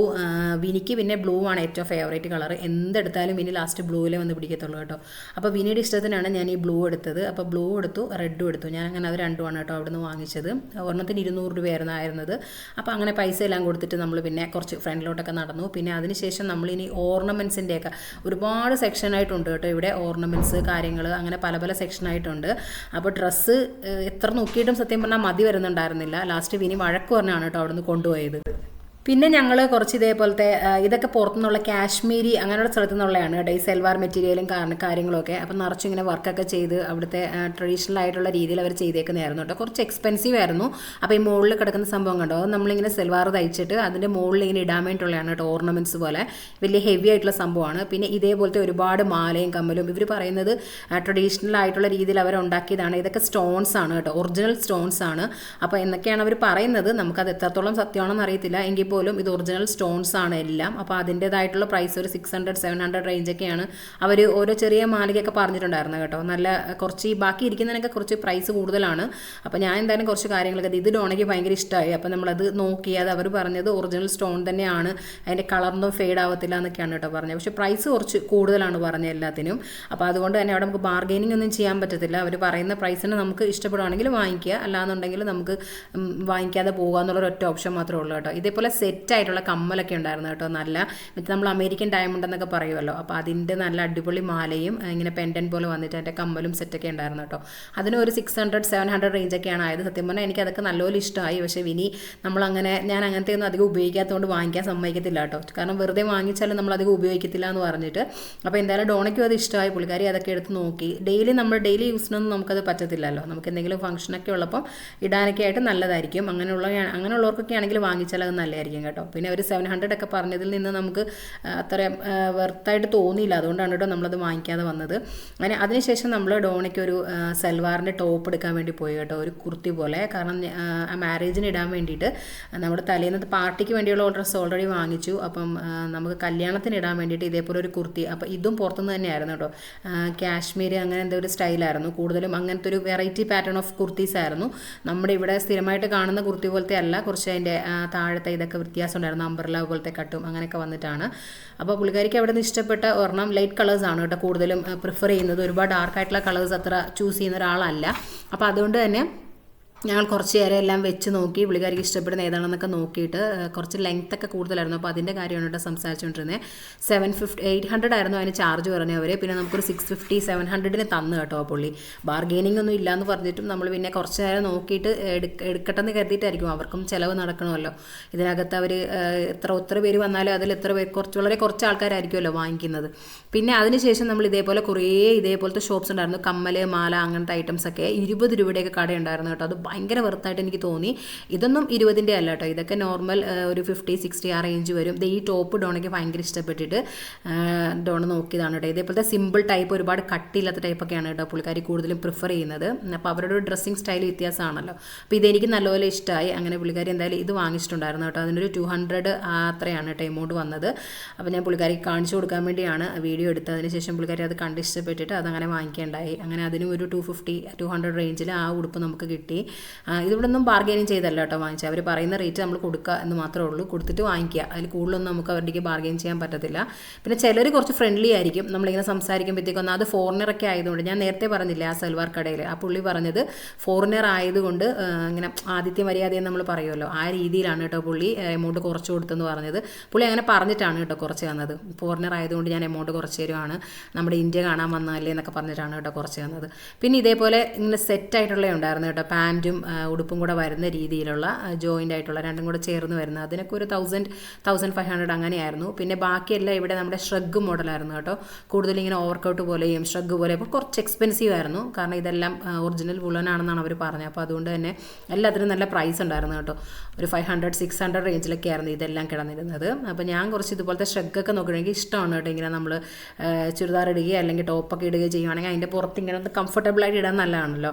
വിനിക്ക് പിന്നെ ബ്ലൂ ആണ് ഏറ്റവും ഫേവറേറ്റ് കളർ എന്തെടുത്താലും ഇനി ലാസ്റ്റ് ബ്ലൂവിലേ വന്ന് പിടിക്കത്തുള്ളൂ കേട്ടോ. അപ്പോൾ വിനിയുടെ ഇഷ്ടത്തിനാണ് ഞാൻ ഈ ബ്ലൂ എടുത്തത്. അപ്പോൾ ബ്ലൂ എടുത്തു റെഡും എടുത്തു. ഞാൻ അങ്ങനെ അത് രണ്ടുമാണ് കേട്ടോ അവിടുന്ന് വാങ്ങിച്ചത്. ഒരെണ്ണത്തിന് ഇരുന്നൂറ് രൂപയായിരുന്നു ആയിരുന്നത്. അപ്പോൾ അങ്ങനെ പൈസ എല്ലാം കൊടുത്തിട്ട് നമ്മൾ പിന്നെ കുറച്ച് ഫ്രണ്ടിലോട്ടൊക്കെ നടന്നു. പിന്നെ അതിനുശേഷം നമ്മളിനി ഓർണമെന്റ്സിന്റെയൊക്കെ ഒരുപാട് സെക്ഷനായിട്ടുണ്ട് കേട്ടോ ഇവിടെ. ഓർണമെന്റ്സ് കാര്യങ്ങൾ അങ്ങനെ പല പല സെക്ഷനായിട്ടുണ്ട് അപ്പോൾ ഡ്രസ്സ് എത്ര നോക്കിയിട്ടും സത്യം പറഞ്ഞാൽ മതി വരുന്നുണ്ടായിരുന്നില്ല. ലാസ്റ്റ് വിനി വഴക്ക് പറഞ്ഞാണ് കേട്ടോ അവിടുന്ന് കൊണ്ടുപോയത്. പിന്നെ ഞങ്ങൾ കുറച്ച് ഇതേപോലത്തെ ഇതൊക്കെ പുറത്തുനിന്നുള്ള കാശ്മീരി അങ്ങനെയുള്ള സ്ഥലത്തു നിന്നുള്ളതാണ് കേട്ടോ. ഈ സെൽവാർ മെറ്റീരിയലും കാര്യങ്ങളൊക്കെ അപ്പം നിറച്ചിങ്ങനെ വർക്കൊക്കെ ചെയ്ത് അവിടുത്തെ ട്രഡീഷണൽ ആയിട്ടുള്ള രീതിയിൽ അവർ ചെയ്തേക്കുന്നതായിരുന്നു കേട്ടോ. കുറച്ച് എക്സ്പെൻസീവ് ആയിരുന്നു. അപ്പോൾ ഈ മുകളിൽ കിടക്കുന്ന സംഭവം കണ്ടോ? അത് നമ്മളിങ്ങനെ സെൽവാർ തയ്ച്ചിട്ട് അതിന്റെ മുകളിൽ ഇങ്ങനെ ഇടാൻ വേണ്ടിയിട്ടുള്ളതാണ് കേട്ടോ ഓർണമെന്റ്സ് പോലെ. വലിയ ഹെവി ആയിട്ടുള്ള സംഭവമാണ്. പിന്നെ ഇതേപോലത്തെ ഒരുപാട് മാലയും കമ്മലും ഇവർ പറയുന്നത് ട്രഡീഷണൽ ആയിട്ടുള്ള രീതിയിൽ അവർ ഉണ്ടാക്കിയതാണ്. ഇതൊക്കെ സ്റ്റോൺസ് ആണ് കേട്ടോ ഒറിജിനൽ സ്റ്റോൺസ് ആണ്. അപ്പോൾ എന്നൊക്കെയാണ് അവർ പറയുന്നത്. നമുക്കത് എത്രത്തോളം സത്യമാണെന്ന് അറിയത്തില്ല. എങ്കിൽ പോലും ഇത് ഒറിജിനൽ സ്റ്റോൺസ് ആണ് എല്ലാം. അപ്പോൾ അതിന്റേതായിട്ടുള്ള പ്രൈസ് ഒരു സിക്സ് ഹൺഡ്രഡ് സെവൻ ഹൺഡ്രഡ് റേഞ്ചൊക്കെയാണ് അവർ ഓരോ ചെറിയ മാലികയൊക്കെ പറഞ്ഞിട്ടുണ്ടായിരുന്നു കേട്ടോ. നല്ല കുറച്ച് ബാക്കി ഇരിക്കുന്നതിനൊക്കെ കുറച്ച് പ്രൈസ് കൂടുതലാണ്. അപ്പോൾ ഞാൻ എന്തായാലും കുറച്ച് കാര്യങ്ങളൊക്കെ ഇത് ഡോണയ്ക്ക് ഭയങ്കര ഇഷ്ടമായി. അപ്പോൾ നമ്മളത് നോക്കി അത് അവർ പറഞ്ഞത് ഒറിജിനൽ സ്റ്റോൺ തന്നെയാണ്. അതിന്റെ കളറൊന്നും ഫെയ്ഡ് ആവത്തില്ല എന്നൊക്കെയാണ് കേട്ടോ പറഞ്ഞത്. പക്ഷേ പ്രൈസ് കുറച്ച് കൂടുതലാണ് പറഞ്ഞത് എല്ലാത്തിനും. അപ്പോൾ അതുകൊണ്ട് തന്നെ അവിടെ നമുക്ക് ബാർഗെയിനിങ് ഒന്നും ചെയ്യാൻ പറ്റത്തില്ല. അവർ പറയുന്ന പ്രൈസിന് നമുക്ക് ഇഷ്ടപ്പെടുവാണെങ്കിൽ വാങ്ങിക്കുക. അല്ലാന്നുണ്ടെങ്കിൽ നമുക്ക് വാങ്ങിക്കാതെ പോകുക എന്നുള്ളൊരു ഒറ്റ ഓപ്ഷൻ മാത്രമേ ഉള്ളൂ കേട്ടോ. ഇതേപോലെ സെറ്റ് ആയിട്ടുള്ള കമ്മലൊക്കെ ഉണ്ടായിരുന്നു കേട്ടോ നല്ല മറ്റേ നമ്മൾ അമേരിക്കൻ ഡയമണ്ട് എന്നൊക്കെ പറയുമല്ലോ. അപ്പോൾ അതിന്റെ നല്ല അടിപൊളി മാലയും ഇങ്ങനെ പെൻഡൻ പോലെ വന്നിട്ട് അതിന്റെ കമ്മലും സെറ്റൊക്കെ ഉണ്ടായിരുന്നു കേട്ടോ. അതിന് ഒരു സിക്സ് ഹൺഡ്രഡ് സെവൻ ഹൺഡ്രഡ് റേഞ്ചൊക്കെയാണ് ആയത്. സത്യം പറഞ്ഞാൽ എനിക്ക് അതൊക്കെ നല്ലപോലെ ഇഷ്ടമായി. പക്ഷേ വിനി നമ്മളങ്ങനെ ഞാൻ അങ്ങനത്തെ ഒന്നും അധികം ഉപയോഗിക്കാത്തതുകൊണ്ട് വാങ്ങിക്കാൻ സമ്മതിക്കത്തില്ല കേട്ടോ. കാരണം വെറുതെ വാങ്ങിച്ചാലും നമ്മൾ അധികം ഉപയോഗിക്കത്തില്ല എന്ന് പറഞ്ഞിട്ട്. അപ്പോൾ എന്തായാലും ഡോണയ്ക്കും അത് ഇഷ്ടമായി. പുള്ളിക്കാരി അതൊക്കെ എടുത്ത് നോക്കി. ഡെയിലി നമ്മൾ ഡെയിലി യൂസിനൊന്നും നമുക്കത് പറ്റത്തില്ലല്ലോ. നമുക്ക് എന്തെങ്കിലും ഫംഗ്ഷനൊക്കെ ഉള്ളപ്പോൾ ഇടാനൊക്കെ ആയിട്ട് നല്ലതായിരിക്കും. അങ്ങനെയുള്ള അങ്ങനെയുള്ളവർക്കൊക്കെ ആണെങ്കിൽ വാങ്ങിച്ചാൽ അത് നല്ലതായിരിക്കും. കേട്ടോ. പിന്നെ ഒരു സെവൻ ഹൺഡ്രഡ് ഒക്കെ പറഞ്ഞതിൽ നിന്ന് നമുക്ക് അത്ര വെർത്തായിട്ട് തോന്നിയില്ല. അതുകൊണ്ടാണ് കേട്ടോ നമ്മളത് വാങ്ങിക്കാതെ വന്നത്. അങ്ങനെ അതിനുശേഷം നമ്മൾ ഡോണയ്ക്ക് ഒരു സൽവാറിന്റെ ടോപ്പ് എടുക്കാൻ വേണ്ടി പോയി കേട്ടോ ഒരു കുർത്തി പോലെ. കാരണം മാരേജിന് ഇടാൻ വേണ്ടിയിട്ട് നമ്മുടെ തലേന്നത്തെ പാർട്ടിക്ക് വേണ്ടിയുള്ള ഡ്രസ്സ് ഓൾറെഡി വാങ്ങിച്ചു. അപ്പം നമുക്ക് കല്യാണത്തിന് ഇടാൻ വേണ്ടിയിട്ട് ഇതേപോലെ ഒരു കുർത്തി. അപ്പം ഇതും പുറത്തുനിന്ന് തന്നെയായിരുന്നു കേട്ടോ. ആ, കാശ്മീർ അങ്ങനെ എന്തോ ഒരു സ്റ്റൈലായിരുന്നു. കൂടുതലും അങ്ങനത്തെ ഒരു വെറൈറ്റി പാറ്റേൺ ഓഫ് കുർത്തീസ് ആയിരുന്നു നമ്മുടെ ഇവിടെ സ്ഥിരമായിട്ട് കാണുന്ന കുർത്തി പോലത്തെ അല്ല. കുറച്ച് അതിന്റെ താഴത്തെ ഇതൊക്കെ വ്യത്യാസം ഉണ്ടായിരുന്നു അമ്പർല പോലത്തെ കട്ടും അങ്ങനെയൊക്കെ വന്നിട്ടാണ്. അപ്പോൾ പുള്ളിക്കാരിക്ക് അവിടെ നിന്ന് ഇഷ്ടപ്പെട്ട ഒരെണ്ണം ലൈറ്റ് കളേഴ്സ് ആണ് കേട്ടോ കൂടുതലും പ്രിഫർ ചെയ്യുന്നത്. ഒരുപാട് ഡാർക്ക് ആയിട്ടുള്ള കളേഴ്സ് അത്ര ചൂസ് ചെയ്യുന്ന ഒരാളല്ല. അപ്പോൾ അതുകൊണ്ട് തന്നെ ഞങ്ങൾ കുറച്ച് നേരം എല്ലാം വെച്ച് നോക്കി പുള്ളിക്കാരിക്ക് ഇഷ്ടപ്പെടുന്ന ഏതാണെന്നൊക്കെ നോക്കിയിട്ട് കുറച്ച് ലെങ്ത് ഒക്കെ കൂടുതലായിരുന്നു. അപ്പോൾ അതിന്റെ കാര്യമാണ് കേട്ടോ സംസാരിച്ചുകൊണ്ടിരുന്നത് സെവൻ ഫിഫ്റ്റി എയ്റ്റ് ഹൺഡ്രഡ് ആയിരുന്നു അതിന് ചാർജ് പറഞ്ഞു പറഞ്ഞവർ പിന്നെ നമുക്കൊരു സിക്സ് ഫിഫ്റ്റി സെവൻ ഹൺഡ്രഡിന് തന്നു കേട്ടോ പുള്ളി. ബാർഗെയിനിങ് ഒന്നും ഇല്ലയെന്ന് പറഞ്ഞിട്ടും നമ്മൾ പിന്നെ കുറച്ച് നേരം നോക്കിയിട്ട് എടുക്ക എടുക്കട്ടെന്ന് കരുതിയിട്ടായിരിക്കും. അവർക്കും ചിലവ് നടക്കണമല്ലോ. ഇതിനകത്ത് അവർ എത്ര ഒത്തിരി പേര് വന്നാലും അതിൽ എത്ര പേര് കുറച്ച് വളരെ കുറച്ച് ആൾക്കാരായിരിക്കുമല്ലോ വാങ്ങിക്കുന്നത്. പിന്നെ അതിനുശേഷം നമ്മൾ ഇതേപോലെ കുറേ ഇതേപോലത്തെ ഷോപ്സ് ഉണ്ടായിരുന്നു. കമ്മൽ മാല അങ്ങനത്തെ ഐറ്റംസ് ഒക്കെ. ഇരുപത് രൂപയുടെയൊക്കെ കടയുണ്ടായിരുന്നു കേട്ടോ. അത് ഭയങ്കര വെറുത്തായിട്ട് എനിക്ക് തോന്നി. ഇതൊന്നും ഇരുപതിന്റെ അല്ല കേട്ടോ. ഇതൊക്കെ നോർമൽ ഒരു ഫിഫ്റ്റി സിക്സ്റ്റി ആ റേഞ്ച് വരും. ദേ ഈ ടോപ്പ് ഡോണയ്ക്ക് ഭയങ്കര ഇഷ്ടപ്പെട്ടിട്ട് ഡോൺ നോക്കിയതാണ് കേട്ടോ. ഇതേപോലത്തെ സിമ്പിൾ ടൈപ്പ് ഒരുപാട് കട്ടിയില്ലാത്ത ടൈപ്പൊക്കെയാണ് കേട്ടോ പുള്ളിക്കാരി കൂടുതലും പ്രിഫർ ചെയ്യുന്നത്. അപ്പോൾ അവരുടെ ഡ്രസ്സിങ് സ്റ്റൈൽ വ്യത്യാസമാണല്ലോ. അപ്പോൾ ഇതെനിക്ക് നല്ലപോലെ ഇഷ്ടമായി അങ്ങനെ പുള്ളിക്കാരി എന്തായാലും ഇത് വാങ്ങിച്ചിട്ടുണ്ടായിരുന്നു കേട്ടോ. അതിനൊരു ടു ഹൺഡ്രഡ് അത്രയാണ് കേട്ടോ എമൗണ്ട് വന്നത്. അപ്പോൾ ഞാൻ പുള്ളിക്കാരി കാണിച്ചു കൊടുക്കാൻ വേണ്ടിയാണ് വീഡിയോ എടുത്തതിന് ശേഷം പുള്ളിക്കാരി അത് കണ്ട് ഇഷ്ടപ്പെട്ടിട്ട് അതങ്ങനെ വാങ്ങിക്കേണ്ടായി. അങ്ങനെ അതിനും ഒരു ടു ഫിഫ്റ്റി ടു ഹൺഡ്രഡ് റേഞ്ചിൽ ആ ഉടുപ്പ് നമുക്ക് കിട്ടി. ഇതിവിടെ ഒന്നും ബാർഗെയിനിങ് ചെയ്തല്ല കേട്ടോ വാങ്ങിച്ചത് അവർ പറയുന്ന റേറ്റ് നമ്മൾ കൊടുക്കുക എന്ന് മാത്രമേ ഉള്ളൂ. കൊടുത്തിട്ട് വാങ്ങിക്കുക. അതിൽ കൂടുതലൊന്നും നമുക്ക് അവരുടെ ബാർഗെയിൻ ചെയ്യാൻ പറ്റത്തില്ല. പിന്നെ ചിലർ കുറച്ച് ഫ്രണ്ട്ലി ആയിരിക്കും. നമ്മളിങ്ങനെ സംസാരിക്കുമ്പോഴത്തേക്കും അത് ഫോറിനറൊക്കെ ആയതുകൊണ്ട് ഞാൻ നേരത്തെ പറഞ്ഞില്ല ആ സൽവാർ കടയിൽ ആ പുള്ളി പറഞ്ഞത് ഫോറിനർ ആയതുകൊണ്ട് ഇങ്ങനെ ആദിത്യ മര്യാദയെന്ന് നമ്മൾ പറയുമല്ലോ. ആ രീതിയിലാണ് കേട്ടോ പുള്ളി എമൗണ്ട് കുറച്ച് കൊടുത്തെന്ന് പറഞ്ഞത്. പുള്ളി അങ്ങനെ പറഞ്ഞിട്ടാണ് കേട്ടോ കുറച്ച് തന്നത്. ഫോറിനർ ആയതുകൊണ്ട് ഞാൻ എമൗണ്ട് കുറച്ച് തരുവാണ്. നമ്മുടെ ഇന്ത്യ കാണാൻ വന്നതല്ലേ എന്നൊക്കെ പറഞ്ഞിട്ടാണ് കേട്ടോ കുറച്ച് തന്നത്. പിന്നെ ഇതേപോലെ ഇങ്ങനെ സെറ്റ് ആയിട്ടുള്ള ഉണ്ടായിരുന്നു കേട്ടോ. പാന്റും പാന്റും ഉടുപ്പും കൂടെ വരുന്ന രീതിയിലുള്ള ജോയിന്റ് ആയിട്ടുള്ള രണ്ടും കൂടെ ചേർന്ന് വരുന്ന അതിനൊക്കെ ഒരു തൗസൻഡ് തൗസൻഡ് ഫൈവ് ഹൺഡ്രഡ് അങ്ങനെയായിരുന്നു. പിന്നെ ബാക്കിയെല്ലാം ഇവിടെ നമ്മുടെ ഷ്രഗ് മോഡലായിരുന്നു കേട്ടോ. കൂടുതൽ ഇങ്ങനെ ഓവർക്കൗട്ട് പോലെയും ഷ്രഗ് പോലെയും അപ്പോൾ കുറച്ച് എക്സ്പെൻസീവ് ആയിരുന്നു. കാരണം ഇതെല്ലാം ഒറിജിനൽ വുളനാണെന്നാണ് അവർ പറഞ്ഞത്. അപ്പോൾ അതുകൊണ്ട് തന്നെ എല്ലാത്തിനും നല്ല പ്രൈസ് ഉണ്ടായിരുന്നു കേട്ടോ. ഒരു ഫൈവ് ഹൺഡ്രഡ് സിക്സ് ഹൺഡ്രഡ് റേഞ്ചിലൊക്കെ ആയിരുന്നു ഇതെല്ലാം കിടന്നിരുന്നത്. അപ്പോൾ ഞാൻ കുറച്ച് ഇതുപോലത്തെ ഷ്രഗൊക്കെ നോക്കുകയാണെങ്കിൽ ഇഷ്ടമാണ് കേട്ടോ. ഇങ്ങനെ നമ്മൾ ചുരിദാർ ഇടുകയോ അല്ലെങ്കിൽ ടോപ്പൊക്കെ ഇടുകയോ ചെയ്യുവാണെങ്കിൽ അതിന്റെ പുറത്ത് ഇങ്ങനെ ഒന്ന് കംഫർട്ടബിൾ ആയിട്ട് ഇടാൻ നല്ലതാണല്ലോ.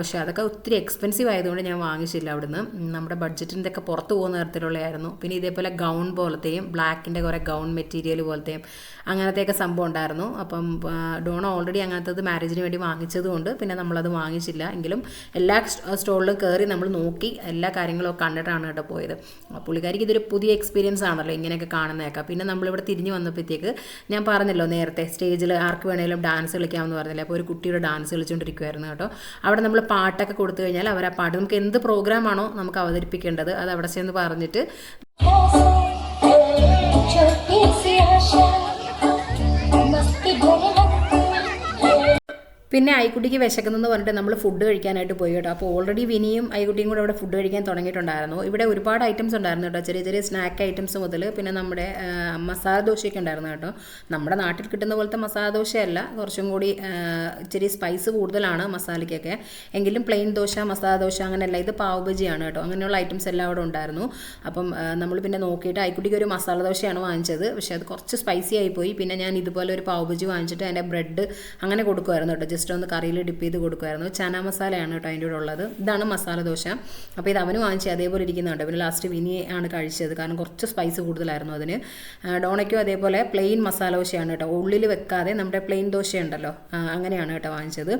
പക്ഷേ അതൊക്കെ ഒത്തിരി എക്സ്പെൻസീവ് ആയതുകൊണ്ട് ഞാൻ വാങ്ങിച്ചില്ല അവിടുന്ന്. നമ്മുടെ ബഡ്ജറ്റിന്റെ ഒക്കെ പുറത്ത് പോകുന്ന തരത്തിലുള്ളതായിരുന്നു പിന്നെ ഇതേപോലെ ഗൗൺ പോലത്തെയും ബ്ലാക്കിന്റെ കുറേ ഗൗൺ മെറ്റീരിയൽ പോലത്തെയും അങ്ങനത്തെയൊക്കെ സംഭവം ഉണ്ടായിരുന്നു. അപ്പം ഡോണ ഓൾറെഡി അങ്ങനത്തത് മാരേജിന് വേണ്ടി വാങ്ങിച്ചതുകൊണ്ട് പിന്നെ നമ്മളത് വാങ്ങിച്ചില്ല. എങ്കിലും എല്ലാ സ്റ്റോളിലും കയറി നമ്മൾ നോക്കി എല്ലാ കാര്യങ്ങളും കണ്ടിട്ടാണ് കേട്ടോ പോയത്. പുള്ളിക്കാരിക്ക് ഇതൊരു പുതിയ എക്സ്പീരിയൻസ് ആണല്ലോ ഇങ്ങനെയൊക്കെ കാണുന്നതൊക്കെ. പിന്നെ നമ്മളിവിടെ തിരിഞ്ഞ് വന്നപ്പോഴത്തേക്ക് ഞാൻ പറഞ്ഞല്ലോ നേരത്തെ സ്റ്റേജിൽ ആർക്ക് വേണമെങ്കിലും ഡാൻസ് കളിക്കാമെന്ന് പറഞ്ഞില്ലേ? അപ്പോൾ ഒരു കുട്ടിയുടെ ഡാൻസ് കളിച്ചുകൊണ്ടിരിക്കുമായിരുന്നു കേട്ടോ. അവിടെ നമ്മൾ പാട്ടൊക്കെ കൊടുത്തു കഴിഞ്ഞാൽ അവർ ആ പാട്ട് നമുക്ക് എന്ത് പ്രോഗ്രാമാണോ നമുക്ക് അവതരിപ്പിക്കേണ്ടത് അത് അവിടെ ചെന്ന് പറഞ്ഞിട്ട് പിന്നെ ഐക്കുട്ടിക്ക് വിശക്കുന്നെന്ന് പറഞ്ഞിട്ട് നമ്മൾ ഫുഡ് കഴിക്കാനായിട്ട് പോയി കേട്ടോ. അപ്പോൾ ഓൾറെഡി വിനിയും ഐക്കുട്ടിയും കൂടെ ഇവിടെ ഫുഡ് കഴിക്കാൻ തുടങ്ങിയിട്ടുണ്ടായിരുന്നു. ഇവിടെ ഒരുപാട് ഐറ്റംസ് ഉണ്ടായിരുന്നു കേട്ടോ. ചെറിയ ചെറിയ സ്നാക്ക് ഐറ്റംസ് മുതൽ പിന്നെ നമ്മുടെ മസാല ദോശയൊക്കെ ഉണ്ടായിരുന്നു കേട്ടോ. നമ്മുടെ നാട്ടിൽ കിട്ടുന്ന പോലത്തെ മസാല ദോശയല്ല. കുറച്ചും കൂടി ചെറിയ സ്പൈസ് കൂടുതലാണ് മസാലയ്ക്കൊക്കെ എങ്കിലും പ്ലെയിൻ ദോശ മസാല ദോശ അങ്ങനെയല്ല ഇത് പാവ് ബജിയാണ് കേട്ടോ. അങ്ങനെയുള്ള ഐറ്റംസ് എല്ലാം അവിടെ ഉണ്ടായിരുന്നു. അപ്പം നമ്മൾ പിന്നെ നോക്കിയിട്ട് ഐക്കുട്ടിക്ക് ഒരു മസാല ദോശയാണ് വാങ്ങിച്ചത്. പക്ഷേ അത് കുറച്ച് സ്പൈസി ആയിപ്പോയി പിന്നെ ഞാൻ ഇതുപോലെ ഒരു പാവ് ബജി വാങ്ങിച്ചിട്ട് അതിന്റെ ബ്രെഡ് അങ്ങനെ കൊടുക്കുമായിരുന്നു കേട്ടോ. ജസ്റ്റ് ഒന്ന് കറിയിൽ ഡിപ്പ് ചെയ്ത് കൊടുക്കുമായിരുന്നു. ചന മസാലയാണ് കേട്ടോ അതിന്റെ കൂടെ ഉള്ളത്. ഇതാണ് മസാല ദോശ. അപ്പോൾ ഇത് അവന് വാങ്ങിച്ച് അതേപോലെ ഇരിക്കുന്നുണ്ട്. പിന്നെ ലാസ്റ്റ് വിനി ആണ് കഴിച്ചത്. കാരണം കുറച്ച് സ്പൈസ് കൂടുതലായിരുന്നു അതിന്. ഡോണയ്ക്കും അതേപോലെ പ്ലെയിൻ മസാല ദോശയാണ് കേട്ടോ. ഉള്ളിൽ വെക്കാതെ നമ്മുടെ പ്ലെയിൻ ദോശയുണ്ടല്ലോ. അങ്ങനെയാണ് കേട്ടോ വാങ്ങിച്ചത്.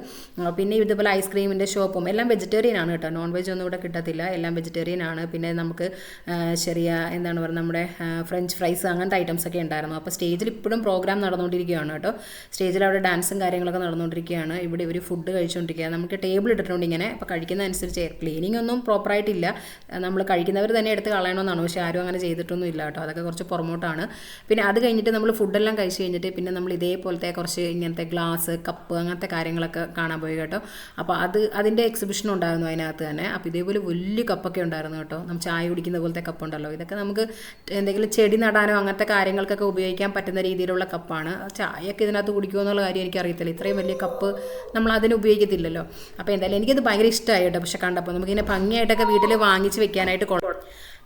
പിന്നെ ഇതുപോലെ ഐസ്ക്രീമിന്റെ ഷോപ്പും എല്ലാം വെജിറ്റേറിയൻ ആണ് കേട്ടോ. നോൺ വെജ് ഒന്നും ഇവിടെ കിട്ടത്തില്ല. എല്ലാം വെജിറ്റേറിയൻ ആണ്. പിന്നെ നമുക്ക് ചെറിയ എന്താണ് പറയുക നമ്മുടെ ഫ്രഞ്ച് ഫ്രൈസ് അങ്ങനത്തെ ഐറ്റംസ് ഒക്കെ ഉണ്ടായിരുന്നു. അപ്പോൾ സ്റ്റേജിൽ ഇപ്പോഴും പ്രോഗ്രാം നടന്നുകൊണ്ടിരിക്കുകയാണ് കേട്ടോ. സ്റ്റേജിൽ അവിടെ ഡാൻസും കാര്യങ്ങളൊക്കെ നടന്നുകൊണ്ടിരിക്കുകയാണ്. ഇവിടെ ഇവർ ഫുഡ് കഴിച്ചുകൊണ്ടിരിക്കുക നമുക്ക് ടേബിൾ ഇട്ടിട്ടുണ്ട് ഇങ്ങനെ. അപ്പോൾ കഴിക്കുന്ന അനുസരിച്ച് ക്ലീനിങ് ഒന്നും പ്രോപ്പറായിട്ടില്ല നമ്മൾ കഴിക്കുന്നവർ തന്നെ എടുത്ത് കളയണമെന്നാണ് പക്ഷേ ആരും അങ്ങനെ ചെയ്തിട്ടൊന്നും ഇല്ല കേട്ടോ. അതൊക്കെ കുറച്ച് പുറമോട്ടാണ്. പിന്നെ അത് കഴിഞ്ഞിട്ട് നമ്മൾ ഫുഡെല്ലാം കഴിച്ച് കഴിഞ്ഞിട്ട് പിന്നെ നമ്മൾ ഇതേപോലത്തെ കുറച്ച് ഇങ്ങനത്തെ ഗ്ലാസ് കപ്പ് അങ്ങനത്തെ കാര്യങ്ങളൊക്കെ കാണാൻ പോയി കേട്ടോ. അപ്പോൾ അത് അതിന്റെ എക്സിബിഷൻ ഉണ്ടായിരുന്നു അതിനകത്ത് തന്നെ. അപ്പോൾ ഇതേപോലെ വലിയ കപ്പൊക്കെ ഉണ്ടായിരുന്നു കേട്ടോ. നമ്മൾ ചായ കുടിക്കുന്ന പോലത്തെ കപ്പുണ്ടല്ലോ ഇതൊക്കെ നമുക്ക് എന്തെങ്കിലും ചെടി നടാനോ അങ്ങനത്തെ കാര്യങ്ങൾക്കൊക്കെ ഉപയോഗിക്കാൻ പറ്റുന്ന രീതിയിലുള്ള കപ്പാണ് ചായയൊക്കെ ഇതിനകത്ത് കുടിക്കുമോ എന്നുള്ള കാര്യം എനിക്കറിയത്തില്ല. ഇത്രയും വലിയ കപ്പ് നമ്മൾ അതിന് ഉപയോഗിക്കത്തില്ലല്ലോ. അപ്പോൾ എന്തായാലും എനിക്കത് ഭയങ്കര ഇഷ്ടമായി കേട്ടോ. പക്ഷെ കണ്ടപ്പോൾ നമുക്കിങ്ങനെ ഭംഗിയായിട്ടൊക്കെ വീട്ടിൽ വാങ്ങിച്ച് വെക്കാനായിട്ട് കൊള്ളാം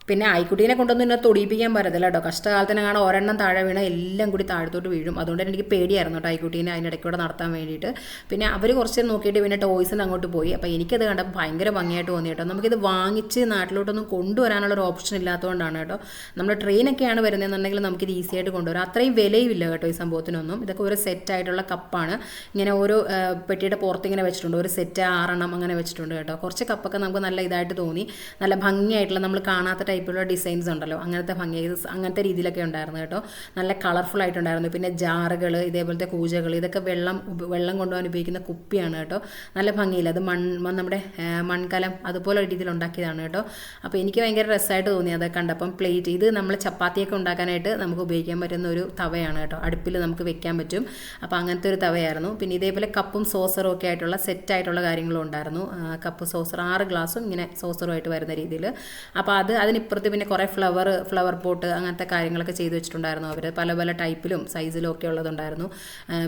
പിന്നെ ആയിക്കുട്ടീനെ കൊണ്ടൊന്നും എന്നെ തൊടിയിപ്പിക്കാൻ പറ്റത്തില്ല കേട്ടോ. കഷ്ടകാലത്തിനാണ് ഒരെണ്ണം താഴെ വീണ എല്ലാം കൂടി താഴത്തോട്ട് വീഴും. അതുകൊണ്ട് എനിക്ക് പേടിയായിരുന്നു കേട്ടോ ആയിക്കുട്ടീനെ അതിന്റെ ഇടയ്ക്കൂടെ നടത്താൻ വേണ്ടിയിട്ട്. പിന്നെ അവർ കുറച്ച് നോക്കിയിട്ട് പിന്നെ ടോയ്സിന് അങ്ങോട്ട് പോയി. അപ്പോൾ എനിക്കത് കണ്ടപ്പോൾ ഭയങ്കര ഭംഗിയായിട്ട് തോന്നി കേട്ടോ. നമുക്കിത് വാങ്ങിച്ച് നാട്ടിലോട്ടൊന്നും കൊണ്ടുവരാനുള്ള ഒരു ഓപ്ഷൻ ഇല്ലാത്തതുകൊണ്ടാണ് കേട്ടോ. നമ്മൾ ട്രെയിനൊക്കെയാണ് വരുന്നതെന്നുണ്ടെങ്കിൽ നമുക്കിത് ഈസി ആയിട്ട് കൊണ്ടുവരാം. അത്രയും വിലയുമില്ല കേട്ടോ ഈ സംഭവത്തിനൊന്നും. ഇതൊക്കെ ഒരു സെറ്റ് ആയിട്ടുള്ള കപ്പാണ്. ഇങ്ങനെ ഓരോ പെട്ടിയുടെ പുറത്ത് ഇങ്ങനെ വെച്ചിട്ടുണ്ട്. ഒരു സെറ്റ് ആറെണ്ണം അങ്ങനെ വെച്ചിട്ടുണ്ട് കേട്ടോ. കുറച്ച് കപ്പൊക്കെ നമുക്ക് നല്ല ഇതായിട്ട് തോന്നി. നല്ല ഭംഗിയായിട്ടുള്ള നമ്മൾ കാണാത്ത ടൈപ്പിലുള്ള ഡിസൈൻസ് ഉണ്ടല്ലോ. അങ്ങനത്തെ ഭംഗി അങ്ങനത്തെ രീതിയിലൊക്കെ ഉണ്ടായിരുന്നു കേട്ടോ. നല്ല കളർഫുൾ ആയിട്ടുണ്ടായിരുന്നു. പിന്നെ ജാറുകൾ ഇതേപോലത്തെ കൂജകൾ ഇതൊക്കെ വെള്ളം വെള്ളം കൊണ്ടുപോകാൻ ഉപയോഗിക്കുന്ന കുപ്പിയാണ് കേട്ടോ. നല്ല ഭംഗിയില്ല. അത് മൺ നമ്മുടെ മൺകലം അതുപോലെ രീതിയിൽ ഉണ്ടാക്കിയതാണ് കേട്ടോ. അപ്പോൾ എനിക്ക് ഭയങ്കര രസമായിട്ട് തോന്നി അതൊക്കെ കണ്ടപ്പം. പ്ലേറ്റ് ഇത് നമ്മൾ ചപ്പാത്തിയൊക്കെ ഉണ്ടാക്കാനായിട്ട് നമുക്ക് ഉപയോഗിക്കാൻ പറ്റുന്ന ഒരു തവയാണ് കേട്ടോ. അടുപ്പിൽ നമുക്ക് വെക്കാൻ പറ്റും. അപ്പോൾ അങ്ങനത്തെ ഒരു തവയായിരുന്നു. പിന്നെ ഇതേപോലെ കപ്പും സോസറും ഒക്കെ ആയിട്ടുള്ള സെറ്റായിട്ടുള്ള കാര്യങ്ങളും ഉണ്ടായിരുന്നു. കപ്പ് സോസർ ആറ് ഗ്ലാസും ഇങ്ങനെ സോസറുമായിട്ട് വരുന്ന രീതിയിൽ അപ്പോൾ അത് അതിനിപ്പുറത്ത് പിന്നെ കുറേ ഫ്ലവർ ഫ്ലവർ പോട്ട് അങ്ങനത്തെ കാര്യങ്ങളൊക്കെ ചെയ്തു വെച്ചിട്ടുണ്ടായിരുന്നു അവർ പല പല ടൈപ്പിലും സൈസിലും ഒക്കെ ഉള്ളതുണ്ടായിരുന്നു.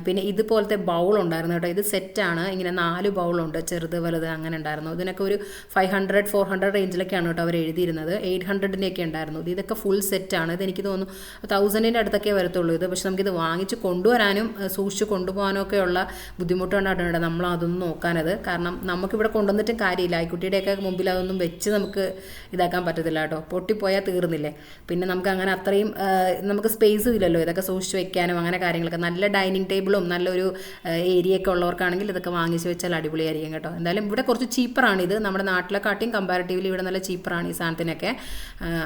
പിന്നെ ഇതുപോലത്തെ ബൗൾ ഉണ്ടായിരുന്നു കേട്ടോ. ഇത് സെറ്റാണ് ഇങ്ങനെ നാല് ബൗളുണ്ട് ചെറുത് വലുത് അങ്ങനെ ഉണ്ടായിരുന്നു. ഇതിനൊക്കെ ഒരു ഫൈവ് ഹൺഡ്രഡ് ഫോർ ഹൺഡ്രഡ് റേഞ്ചിലൊക്കെയാണ് കേട്ടോ അവർ എഴുതിയിരുന്നത്. എയ്റ്റ് ഹൺഡ്രഡിന്റെയൊക്കെ ഉണ്ടായിരുന്നു. ഇത് ഇതൊക്കെ ഫുൾ സെറ്റാണ് ഇത് എനിക്ക് തോന്നുന്നു തൗസൻഡിന്റെ അടുത്തൊക്കെ വരത്തുള്ളൂ ഇത്. പക്ഷെ നമുക്കിത് വാങ്ങിച്ച് കൊണ്ടുവരാനും സൂക്ഷിച്ച് കൊണ്ടുപോകാനും ഒക്കെയുള്ള ബുദ്ധിമുട്ടുണ്ടായിട്ടുണ്ട് നമ്മൾ അതൊന്നും നോക്കാനത്. കാരണം നമുക്കിവിടെ കൊണ്ടുവന്നിട്ടും കാര്യമില്ല. ഈ കുട്ടിയുടെയൊക്കെ മുമ്പിൽ അതൊന്നും വെച്ച് നമുക്ക് ഇതാക്കാൻ പറ്റത്തില്ല കേട്ടോ. പൊട്ടിപ്പോയാൽ തീർന്നില്ലേ. പിന്നെ നമുക്ക് അങ്ങനെ അത്രയും നമുക്ക് സ്പേസും ഇല്ലല്ലോ. ഇതൊക്കെ സൂക്ഷിച്ച് വെക്കാനും അങ്ങനെ കാര്യങ്ങളൊക്കെ. നല്ല ഡൈനിങ് ടേബിളും നല്ലൊരു ഏരിയ ഒക്കെ ഉള്ളവർക്കാണെങ്കിൽ ഇതൊക്കെ വാങ്ങിച്ചു വെച്ചാൽ അടിപൊളിയായിരിക്കും കേട്ടോ. എന്തായാലും ഇവിടെ കുറച്ച് ചീപ്പറാണ് ഇത്. നമ്മുടെ നാട്ടിലെക്കാട്ടിയും കമ്പാരിറ്റീവ്ലി ഇവിടെ നല്ല ചീപ്പറാണ് ഈ സാധനത്തിനൊക്കെ.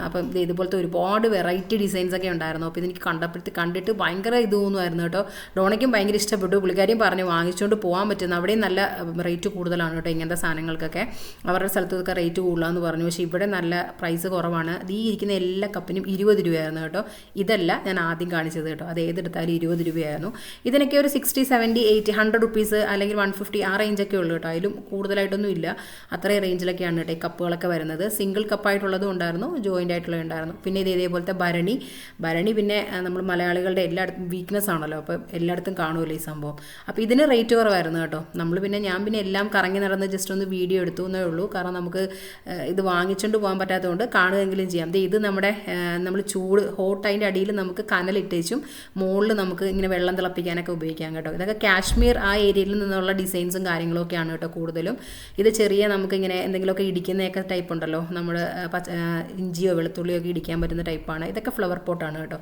അപ്പം ഇത് ഇതുപോലത്തെ ഒരുപാട് വെറൈറ്റി ഡിസൈൻസ് ഒക്കെ ഉണ്ടായിരുന്നു. അപ്പോൾ ഇതെനിക്ക് കണ്ടപ്പോഴത്തെ കണ്ടിട്ട് ഭയങ്കര ഇത് തോന്നുമായിരുന്നു കേട്ടോ. ഡോണയ്ക്കും ഭയങ്കര ഇഷ്ടപ്പെട്ടു. പുള്ളിക്കാരിയും പറഞ്ഞു വാങ്ങിച്ചുകൊണ്ട് പോകാൻ പറ്റുന്ന അവിടെയും നല്ല റേറ്റ് കൂടുതലാണ് കേട്ടോ ഇങ്ങനത്തെ സാധനങ്ങൾക്കൊക്കെ. അവരുടെ സ്ഥലത്തൊക്കെ റേറ്റ് കൂടുതലാണെന്ന് പറഞ്ഞു. പക്ഷേ ഇവിടെ നല്ല പ്രൈസ് കുറവാണ് കുറവാണ്. അത് ഈ ഇരിക്കുന്ന എല്ലാ കപ്പിനും ഇരുപത് രൂപയായിരുന്നു കേട്ടോ. ഇതല്ല ഞാൻ ആദ്യം കാണിച്ചത് കേട്ടോ. അത് ഏതെടുത്താലും ഇരുപത് രൂപയായിരുന്നു. ഇതിനൊക്കെ ഒരു sixty seventy eighty hundred rupees അല്ലെങ്കിൽ വൺ ഫിഫ്റ്റി ആ റേഞ്ചൊക്കെ ഉള്ളൂ കേട്ടോ. അതിലും കൂടുതലായിട്ടൊന്നും ഇല്ല. അത്രയും റേഞ്ചിലൊക്കെയാണ് കേട്ടോ ഈ കപ്പുകളൊക്കെ വരുന്നത്. സിംഗിൾ കപ്പായിട്ടുള്ളതും ഉണ്ടായിരുന്നു. ജോയിന്റ് ആയിട്ടുള്ളതും ഉണ്ടായിരുന്നു. പിന്നെ ഇത് ഇതേപോലത്തെ ഭരണി. ഭരണി പിന്നെ നമ്മൾ മലയാളികളുടെ എല്ലായിടത്തും വീക്ക്നെസ് ആണല്ലോ. അപ്പോൾ എല്ലായിടത്തും കാണുമല്ലോ ഈ സംഭവം. അപ്പോൾ ഇതിന് റേറ്റ് കുറവായിരുന്നു കേട്ടോ. നമ്മൾ പിന്നെ ഞാൻ പിന്നെ എല്ലാം കറങ്ങി നടന്ന് ജസ്റ്റ് ഒന്ന് വീഡിയോ എടുത്തു എന്നേ ഉള്ളൂ. കാരണം നമുക്ക് ഇത് വാങ്ങിച്ചുകൊണ്ട് പോകാൻ പറ്റാത്തതുകൊണ്ട് കാണുകയെങ്കിലും ചെയ്യാം. ഇത് നമ്മുടെ നമ്മൾ ചൂട് ഹോട്ട് അതിന്റെ അടിയിൽ നമുക്ക് കനലിട്ടേച്ചും മുകളിൽ നമുക്ക് ഇങ്ങനെ വെള്ളം തിളപ്പിക്കാനൊക്കെ ഉപയോഗിക്കാം കേട്ടോ. ഇതൊക്കെ കാശ്മീർ ആ ഏരിയയിൽ നിന്നുള്ള ഡിസൈൻസും കാര്യങ്ങളൊക്കെയാണ് കേട്ടോ കൂടുതലും. ഇത് ചെറിയ നമുക്ക് ഇങ്ങനെ എന്തെങ്കിലുമൊക്കെ ഇടിക്കുന്നതൊക്കെ ടൈപ്പ് ഉണ്ടല്ലോ. നമ്മൾ ഇഞ്ചിയോ വെളുത്തുള്ളിയോ ഒക്കെ ഇടിക്കാൻ പറ്റുന്ന ടൈപ്പാണ് ഇതൊക്കെ ഫ്ലവർ പോട്ടാണ് കേട്ടോ.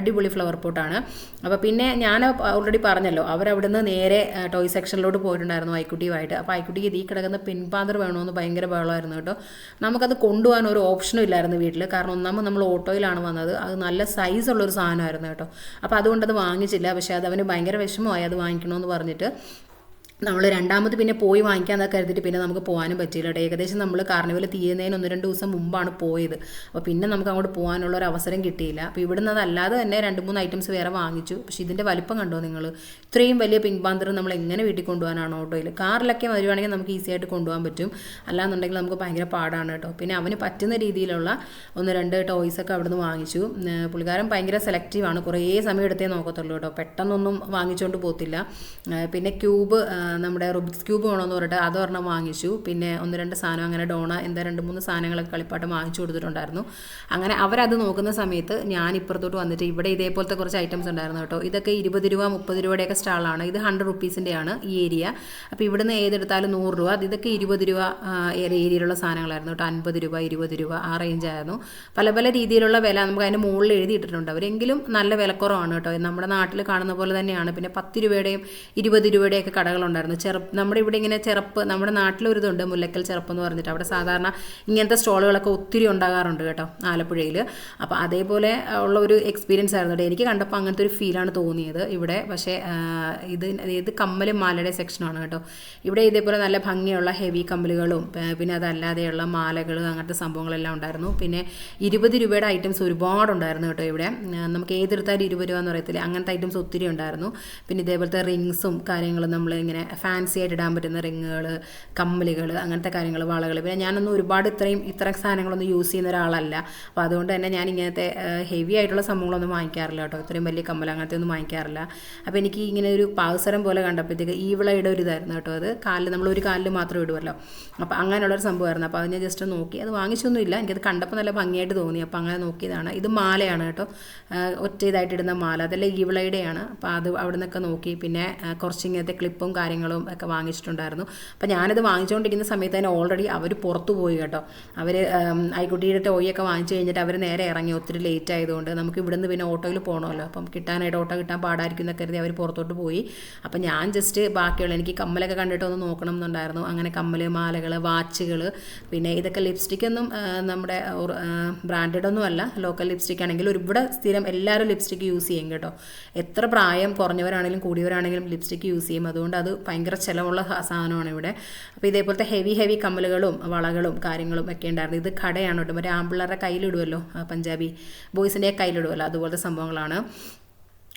അടിപൊളി ഫ്ലവർ പോട്ടാണ് അപ്പോൾ പിന്നെ ഞാൻ ഓൾറെഡി പറഞ്ഞല്ലോ അവരവിടുന്ന് നേരെ ടോയ് സെക്ഷനിലോട്ട് പോയിട്ടുണ്ടായിരുന്നു ഐക്കുട്ടിയുമായിട്ട് അപ്പോൾ ഐക്കുട്ടിക്ക് ഇതിൽ കിടക്കുന്ന പിൻപാന്തർ വേണമെന്ന് ഭയങ്കര ബഹളമായിരുന്നു കേട്ടോ. നമുക്കത് കൊണ്ടുപോകാൻ ഒരു ഓപ്ഷനും ഇല്ലായിരുന്നു വീട്ടിൽ കാരണം ഒന്നാമത് നമ്മൾ ഓട്ടോയിലാണ് വന്നത്. അത് നല്ല സൈസുള്ളൊരു സാധനമായിരുന്നു കേട്ടോ. അപ്പോൾ അതുകൊണ്ട് അത് വാങ്ങിച്ചില്ല. പക്ഷേ അത് അവന് ഭയങ്കര വിഷമമായി. അത് വാങ്ങിക്കണമെന്ന് പറഞ്ഞിട്ട് നമ്മൾ രണ്ടാമത് പിന്നെ പോയി വാങ്ങിക്കാന്നൊക്കെ കരുതിയിട്ട് പിന്നെ നമുക്ക് പോകാനും പറ്റിയില്ല കേട്ടോ ഏകദേശം നമ്മൾ കാർണിവൽ തീരുന്നതിന് ഒന്ന് രണ്ട് ദിവസം മുമ്പാണ് പോയത്. അപ്പോൾ പിന്നെ നമുക്ക് അങ്ങോട്ട് പോകാനുള്ള ഒരു അവസരം കിട്ടിയില്ല. അപ്പോൾ ഇവിടുന്ന് അതല്ലാതെ തന്നെ രണ്ട് മൂന്ന് ഐറ്റംസ് വേറെ വാങ്ങിച്ചു. പക്ഷേ ഇതിന്റെ വലിപ്പം കണ്ടോ നിങ്ങൾ ഇത്രയും വലിയ പിങ്ക് പാന്തർ നമ്മൾ എങ്ങനെ വീട്ടിൽ കൊണ്ടുപോകാനാണ് ഓട്ടോയിൽ കാറിലൊക്കെ വരുവാണെങ്കിൽ നമുക്ക് ഈസി ആയിട്ട് കൊണ്ടുപോകാൻ പറ്റും. അല്ലാന്നുണ്ടെങ്കിൽ നമുക്ക് ഭയങ്കര പാടാണ് കേട്ടോ പിന്നെ അവന് പറ്റുന്ന രീതിയിലുള്ള ഒന്ന് രണ്ട് ടോയ്സ് ഒക്കെ അവിടുന്ന് വാങ്ങിച്ചു. പുള്ളിക്കാരൻ ഭയങ്കര സെലക്റ്റീവാണ് കുറേ സമയം എടുത്തേ നോക്കത്തുള്ളൂ കേട്ടോ പെട്ടെന്നൊന്നും വാങ്ങിച്ചുകൊണ്ട് പോകത്തില്ല. പിന്നെ ക്യൂബ് നമ്മുടെ റുബിക്സ് ക്യൂബ് വേണമെന്ന് പറഞ്ഞിട്ട് അതൊരെണ്ണം വാങ്ങിച്ചു. പിന്നെ ഒന്ന് രണ്ട് സാധനം അങ്ങനെ ഡോണ എന്താ രണ്ട് മൂന്ന് സാധനങ്ങളൊക്കെ കളിപ്പാട്ടം വാങ്ങിച്ചു കൊടുത്തിട്ടുണ്ടായിരുന്നു. അങ്ങനെ അവരത് നോക്കുന്ന സമയത്ത് ഞാൻ ഇപ്പുറത്തോട്ട് വന്നിട്ട് ഇവിടെ ഇതേപോലത്തെ കുറച്ച് ഐറ്റംസ് ഉണ്ടായിരുന്നു കേട്ടോ. ഇതൊക്കെ ഇരുപത് രൂപ മുപ്പത് രൂപയുടെയൊക്കെ സ്റ്റാളാണ് ഇത് ഹൺഡ്രഡ് റുപ്പീസിന്റെയാണ് ഈ ഏരിയ അപ്പോൾ ഇവിടുന്ന് ഏതെടുത്താലും നൂറ് രൂപ. ഇതൊക്കെ ഇരുപത് രൂപ ഏരിയയിലുള്ള സാധനങ്ങളായിരുന്നു കേട്ടോ. അൻപത് രൂപ ഇരുപത് രൂപ ആ റേഞ്ചായിരുന്നു പല പല രീതിയിലുള്ള വില നമുക്ക് അതിന്റെ മുകളിൽ എഴുതിയിട്ടിട്ടുണ്ട്. അവരെങ്കിലും നല്ല വിലക്കുറവാണ് കേട്ടോ. നമ്മുടെ നാട്ടിൽ കാണുന്ന പോലെ തന്നെയാണ്. പിന്നെ പത്ത് രൂപയുടെയും ഇരുപത് രൂപയുടെയൊക്കെ കടകളുണ്ടായിരുന്നു ചെറുപ്പ് നമ്മുടെ ഇവിടെ ഇങ്ങനെ ചെറുപ്പ് നമ്മുടെ നാട്ടിലൊരിതുണ്ട് മുല്ലക്കൽ ചെറുപ്പ് എന്ന് പറഞ്ഞിട്ട്. അവിടെ സാധാരണ ഇങ്ങനത്തെ സ്റ്റോളുകളൊക്കെ ഒത്തിരി ഉണ്ടാകാറുണ്ട് കേട്ടോ ആലപ്പുഴയിൽ. അപ്പോൾ അതേപോലെ ഉള്ള ഒരു എക്സ്പീരിയൻസ് ആയിരുന്നു കേട്ടോ. എനിക്ക് കണ്ടപ്പോൾ അങ്ങനത്തെ ഒരു ഫീലാണ് തോന്നിയത് ഇവിടെ. പക്ഷേ ഇത് ഇത് കമ്മലും മാലയുടെ സെക്ഷനാണ് കേട്ടോ. ഇവിടെ ഇതേപോലെ നല്ല ഭംഗിയുള്ള ഹെവി കമ്മലുകളും പിന്നെ അതല്ലാതെയുള്ള മാലകൾ അങ്ങനത്തെ സംഭവങ്ങളെല്ലാം ഉണ്ടായിരുന്നു. പിന്നെ ഇരുപത് രൂപയുടെ ഐറ്റംസ് ഒരുപാടുണ്ടായിരുന്നു കേട്ടോ ഇവിടെ. നമുക്ക് ഏതെടുത്താലും ഇരുപത് രൂപ എന്ന് പറയത്തില്ല? അങ്ങനത്തെ ഐറ്റംസ് ഒത്തിരി ഉണ്ടായിരുന്നു. പിന്നെ ഇതേപോലത്തെ റിങ്സും കാര്യങ്ങളും നമ്മൾ ഇങ്ങനെ ഫാൻസി ആയിട്ട് ഇടാൻ പറ്റുന്ന റിങ്ങുകൾ കമ്മലുകൾ അങ്ങനത്തെ കാര്യങ്ങൾ വളകൾ പിന്നെ ഞാനൊന്നും ഒരുപാട് ഇത്രയും ഇത്ര സാധനങ്ങളൊന്നും യൂസ് ചെയ്യുന്ന ഒരാളല്ല. അപ്പോൾ അതുകൊണ്ട് തന്നെ ഞാൻ ഇങ്ങനത്തെ ഹെവി ആയിട്ടുള്ള സംഭവങ്ങളൊന്നും വാങ്ങിക്കാറില്ല കേട്ടോ. ഇത്രയും വലിയ കമ്മൽ അങ്ങനത്തെ ഒന്നും വാങ്ങിക്കാറില്ല. അപ്പോൾ എനിക്ക് ഇങ്ങനെ ഒരു പാവസരം പോലെ കണ്ടപ്പോഴത്തേക്ക് ഈ വിളയുടെ ഒരു ഇതായിരുന്നു കേട്ടോ അത്. കാലിൽ നമ്മൾ ഒരു കാലിൽ മാത്രം ഇടുമല്ലോ അപ്പോൾ അങ്ങനെയുള്ളൊരു സംഭവമായിരുന്നു. അപ്പോൾ അത് ഞാൻ ജസ്റ്റ് നോക്കി. അത് വാങ്ങിച്ചൊന്നുമില്ല. എനിക്കത് കണ്ടപ്പോൾ നല്ല ഭംഗിയായിട്ട് തോന്നി. അപ്പോൾ അങ്ങനെ നോക്കിയതാണ്. ഇത് മാലയാണ് കേട്ടോ. ഒറ്റ ഇതായിട്ട് ഇടുന്ന മാല. അതല്ല ഈ വിളയുടെയാണ് അപ്പോൾ അത് അവിടെ നിന്നൊക്കെ നോക്കി. പിന്നെ കുറച്ച് ഇങ്ങനത്തെ ക്ലിപ്പും കാര്യങ്ങളും ഒക്കെ വാങ്ങിച്ചിട്ടുണ്ടായിരുന്നു. അപ്പോൾ ഞാനത് വാങ്ങിച്ചുകൊണ്ടിരിക്കുന്ന സമയത്ത് തന്നെ ഓൾറെഡി അവർ പുറത്തു പോയി കേട്ടോ. അവർ ഐക്കുട്ടിയുടെ ടോയൊക്കെ വാങ്ങിച്ചു കഴിഞ്ഞിട്ട് അവർ നേരെ ഇറങ്ങി. ഒത്തിരി ലേറ്റ് ആയതുകൊണ്ട് നമുക്ക് ഇവിടുന്ന് പിന്നെ ഓട്ടോയിൽ പോകണമല്ലോ അപ്പം കിട്ടാനായിട്ട് ഓട്ടോ കിട്ടാൻ പാടായിരിക്കും എന്നൊക്കെ കരുതി അവർ പുറത്തോട്ട് പോയി. അപ്പം ഞാൻ ജസ്റ്റ് ബാക്കിയുള്ള എനിക്ക് കമ്മലൊക്കെ കണ്ടിട്ട് ഒന്ന് നോക്കണം എന്നുണ്ടായിരുന്നു. അങ്ങനെ കമ്മൽ മാലകൾ വാച്ചുകൾ പിന്നെ ഇതൊക്കെ ലിപ്സ്റ്റിക് ഒന്നും നമ്മുടെ ബ്രാൻഡഡ് ഒന്നും അല്ല. ലോക്കൽ ലിപ്സ്റ്റിക് ആണെങ്കിൽ ഒരു ഇവിടെ സ്ഥിരം എല്ലാവരും ലിപ്സ്റ്റിക് യൂസ് ചെയ്യും കേട്ടോ. എത്ര പ്രായം കുറഞ്ഞവരാണെങ്കിലും കൂടിയവരാണെങ്കിലും ലിപ്സ്റ്റിക് യൂസ് ചെയ്യും. അതുകൊണ്ട് അത് ഭയങ്കര ചിലവുള്ള സാധനമാണ് ഇവിടെ. അപ്പോൾ ഇതേപോലത്തെ ഹെവി ഹെവി കമ്മലുകളും വളകളും കാര്യങ്ങളും ഒക്കെ ഉണ്ടായിരുന്നു. ഇത് കടയാണ്? കേട്ടോ മറ്റേ ആമ്പിള്ളേരുടെ കയ്യിലിടുമല്ലോ പഞ്ചാബി ബോയ്സിന്റെ കയ്യിലിടുമല്ലോ അതുപോലത്തെ സംഭവങ്ങളാണ്.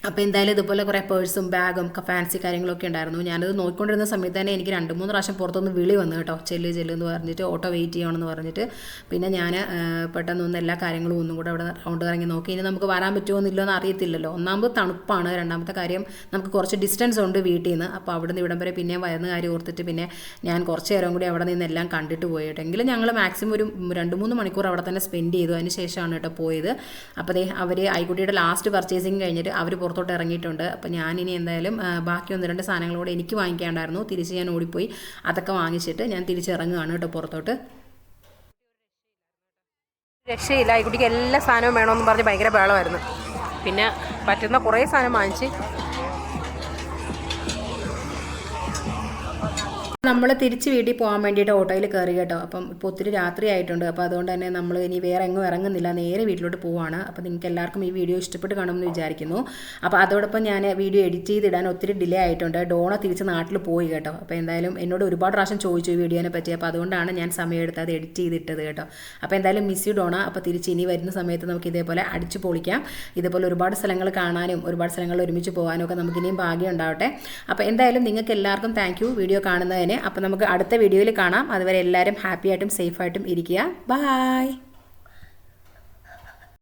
അപ്പോൾ എന്തായാലും ഇതുപോലെ കുറേ പേഴ്സും ബാഗും ഫാൻസി കാര്യങ്ങളൊക്കെ ഉണ്ടായിരുന്നു. ഞാനത് നോക്കിക്കൊണ്ടിരുന്ന സമയത്ത് തന്നെ എനിക്ക് രണ്ട് മൂന്ന് പ്രാവശ്യം പുറത്തുനിന്ന് വിളി വന്നു കേട്ടോ. ചെല്ല് ചെല്ല് എന്ന് പറഞ്ഞിട്ട് ഓട്ടോ വെയിറ്റ് ചെയ്യണമെന്ന് പറഞ്ഞിട്ട്. പിന്നെ ഞാൻ പെട്ടെന്ന് ഒന്ന് എല്ലാ കാര്യങ്ങളും ഒന്നും കൂടെ അവിടെ റൗണ്ട് ഇറങ്ങി നോക്കി. ഇനി നമുക്ക് വരാൻ പറ്റുമോ എന്നില്ലോ എന്ന് അറിയത്തില്ലല്ലോ. ഒന്നാമത് തണുപ്പാണ്. രണ്ടാമത്തെ കാര്യം നമുക്ക് കുറച്ച് ഡിസ്റ്റൻസ് ഉണ്ട് വീട്ടിൽ നിന്ന്. അപ്പോൾ അവിടെ നിന്ന് ഇവിടം വരെ പിന്നെയും വരുന്ന കാര്യം ഓർത്തിട്ട് പിന്നെ ഞാൻ കുറച്ച് നേരം കൂടി അവിടെ നിന്ന് എല്ലാം കണ്ടിട്ട് പോയി കേട്ടോ. എങ്കിലും ഞങ്ങൾ മാക്സിമം ഒരു രണ്ട് മൂന്ന് മണിക്കൂർ അവിടെ തന്നെ സ്പെൻഡ് ചെയ്തു. അതിന് ശേഷമാണ് കേട്ടോ പോയത്. അപ്പോൾ അവർ ഐക്കുട്ടിയുടെ ലാസ്റ്റ് പർച്ചേസിങ് കഴിഞ്ഞിട്ട് അവർ പുറത്തോട്ട് ഇറങ്ങിയിട്ടുണ്ട്. അപ്പോൾ ഞാനിനി എന്തായാലും ബാക്കി ഒന്ന് രണ്ട് സാധനങ്ങളോട് എനിക്ക് വാങ്ങിക്കാണ്ടായിരുന്നു. തിരിച്ച് ഞാൻ ഓടിപ്പോയി. അതൊക്കെ വാങ്ങിച്ചിട്ട് ഞാൻ തിരിച്ചിറങ്ങുകയാണ് കേട്ടോ പുറത്തോട്ട്. രക്ഷയില്ല. ഈ കുട്ടിക്ക് എല്ലാ സാധനവും വേണമെന്ന് പറഞ്ഞ് ഭയങ്കര ബഹളമായിരുന്നു. പിന്നെ പറ്റുന്ന കുറേ സാധനം വാങ്ങിച്ച് നമ്മൾ തിരിച്ച് വീട്ടിൽ പോകാൻ വേണ്ടിയിട്ട് ഓട്ടോയിൽ കയറി കേട്ടോ. അപ്പം ഇപ്പോൾ ഒത്തിരി രാത്രി ആയിട്ടുണ്ട്. അപ്പോൾ അതുകൊണ്ട് തന്നെ നമ്മൾ ഇനി വേറെ എങ്ങും ഇറങ്ങുന്നില്ല. നേരെ വീട്ടിലോട്ട് പോവാണ്. അപ്പോൾ നിങ്ങൾക്ക് എല്ലാവർക്കും ഈ വീഡിയോ ഇഷ്ടപ്പെട്ട് കാണുമെന്ന് വിചാരിക്കുന്നു. അപ്പോൾ അതോടൊപ്പം ഞാൻ വീഡിയോ എഡിറ്റ് ചെയ്തിടാൻ ഒത്തിരി ഡിലേ ആയിട്ടുണ്ട്. ഡോണ തിരിച്ച് നാട്ടിൽ പോയി കേട്ടോ. അപ്പോൾ എന്തായാലും എന്നോട് ഒരുപാട് പ്രാവശ്യം ചോദിച്ചു ഈ വീഡിയോനെ പറ്റി. അപ്പോൾ അതുകൊണ്ടാണ് ഞാൻ സമയമെടുത്ത് അത് എഡിറ്റ് ചെയ്തിട്ടത് കേട്ടോ. അപ്പോൾ എന്തായാലും മിസ് യു ഡോണ. അപ്പോൾ തിരിച്ച് ഇനി വരുന്ന സമയത്ത് നമുക്ക് ഇതേപോലെ അടിച്ചു പൊളിക്കാം. ഇതേപോലെ ഒരുപാട് സ്ഥലങ്ങൾ കാണാനും ഒരുപാട് സ്ഥലങ്ങൾ ഒരുമിച്ച് പോകാനും ഒക്കെ നമുക്ക് ഇനിയും ഭാഗ്യം ഉണ്ടാവട്ടെ. അപ്പോൾ എന്തായാലും നിങ്ങൾക്ക് എല്ലാവർക്കും താങ്ക് വീഡിയോ കാണുന്നതിന് അപ്പോൾ നമുക്ക് അടുത്ത വീഡിയോയിൽ കാണാം. അതുവരെ എല്ലാവരും ഹാപ്പിയായിട്ടും സേഫായിട്ടും ഇരിക്കുക. ബായ്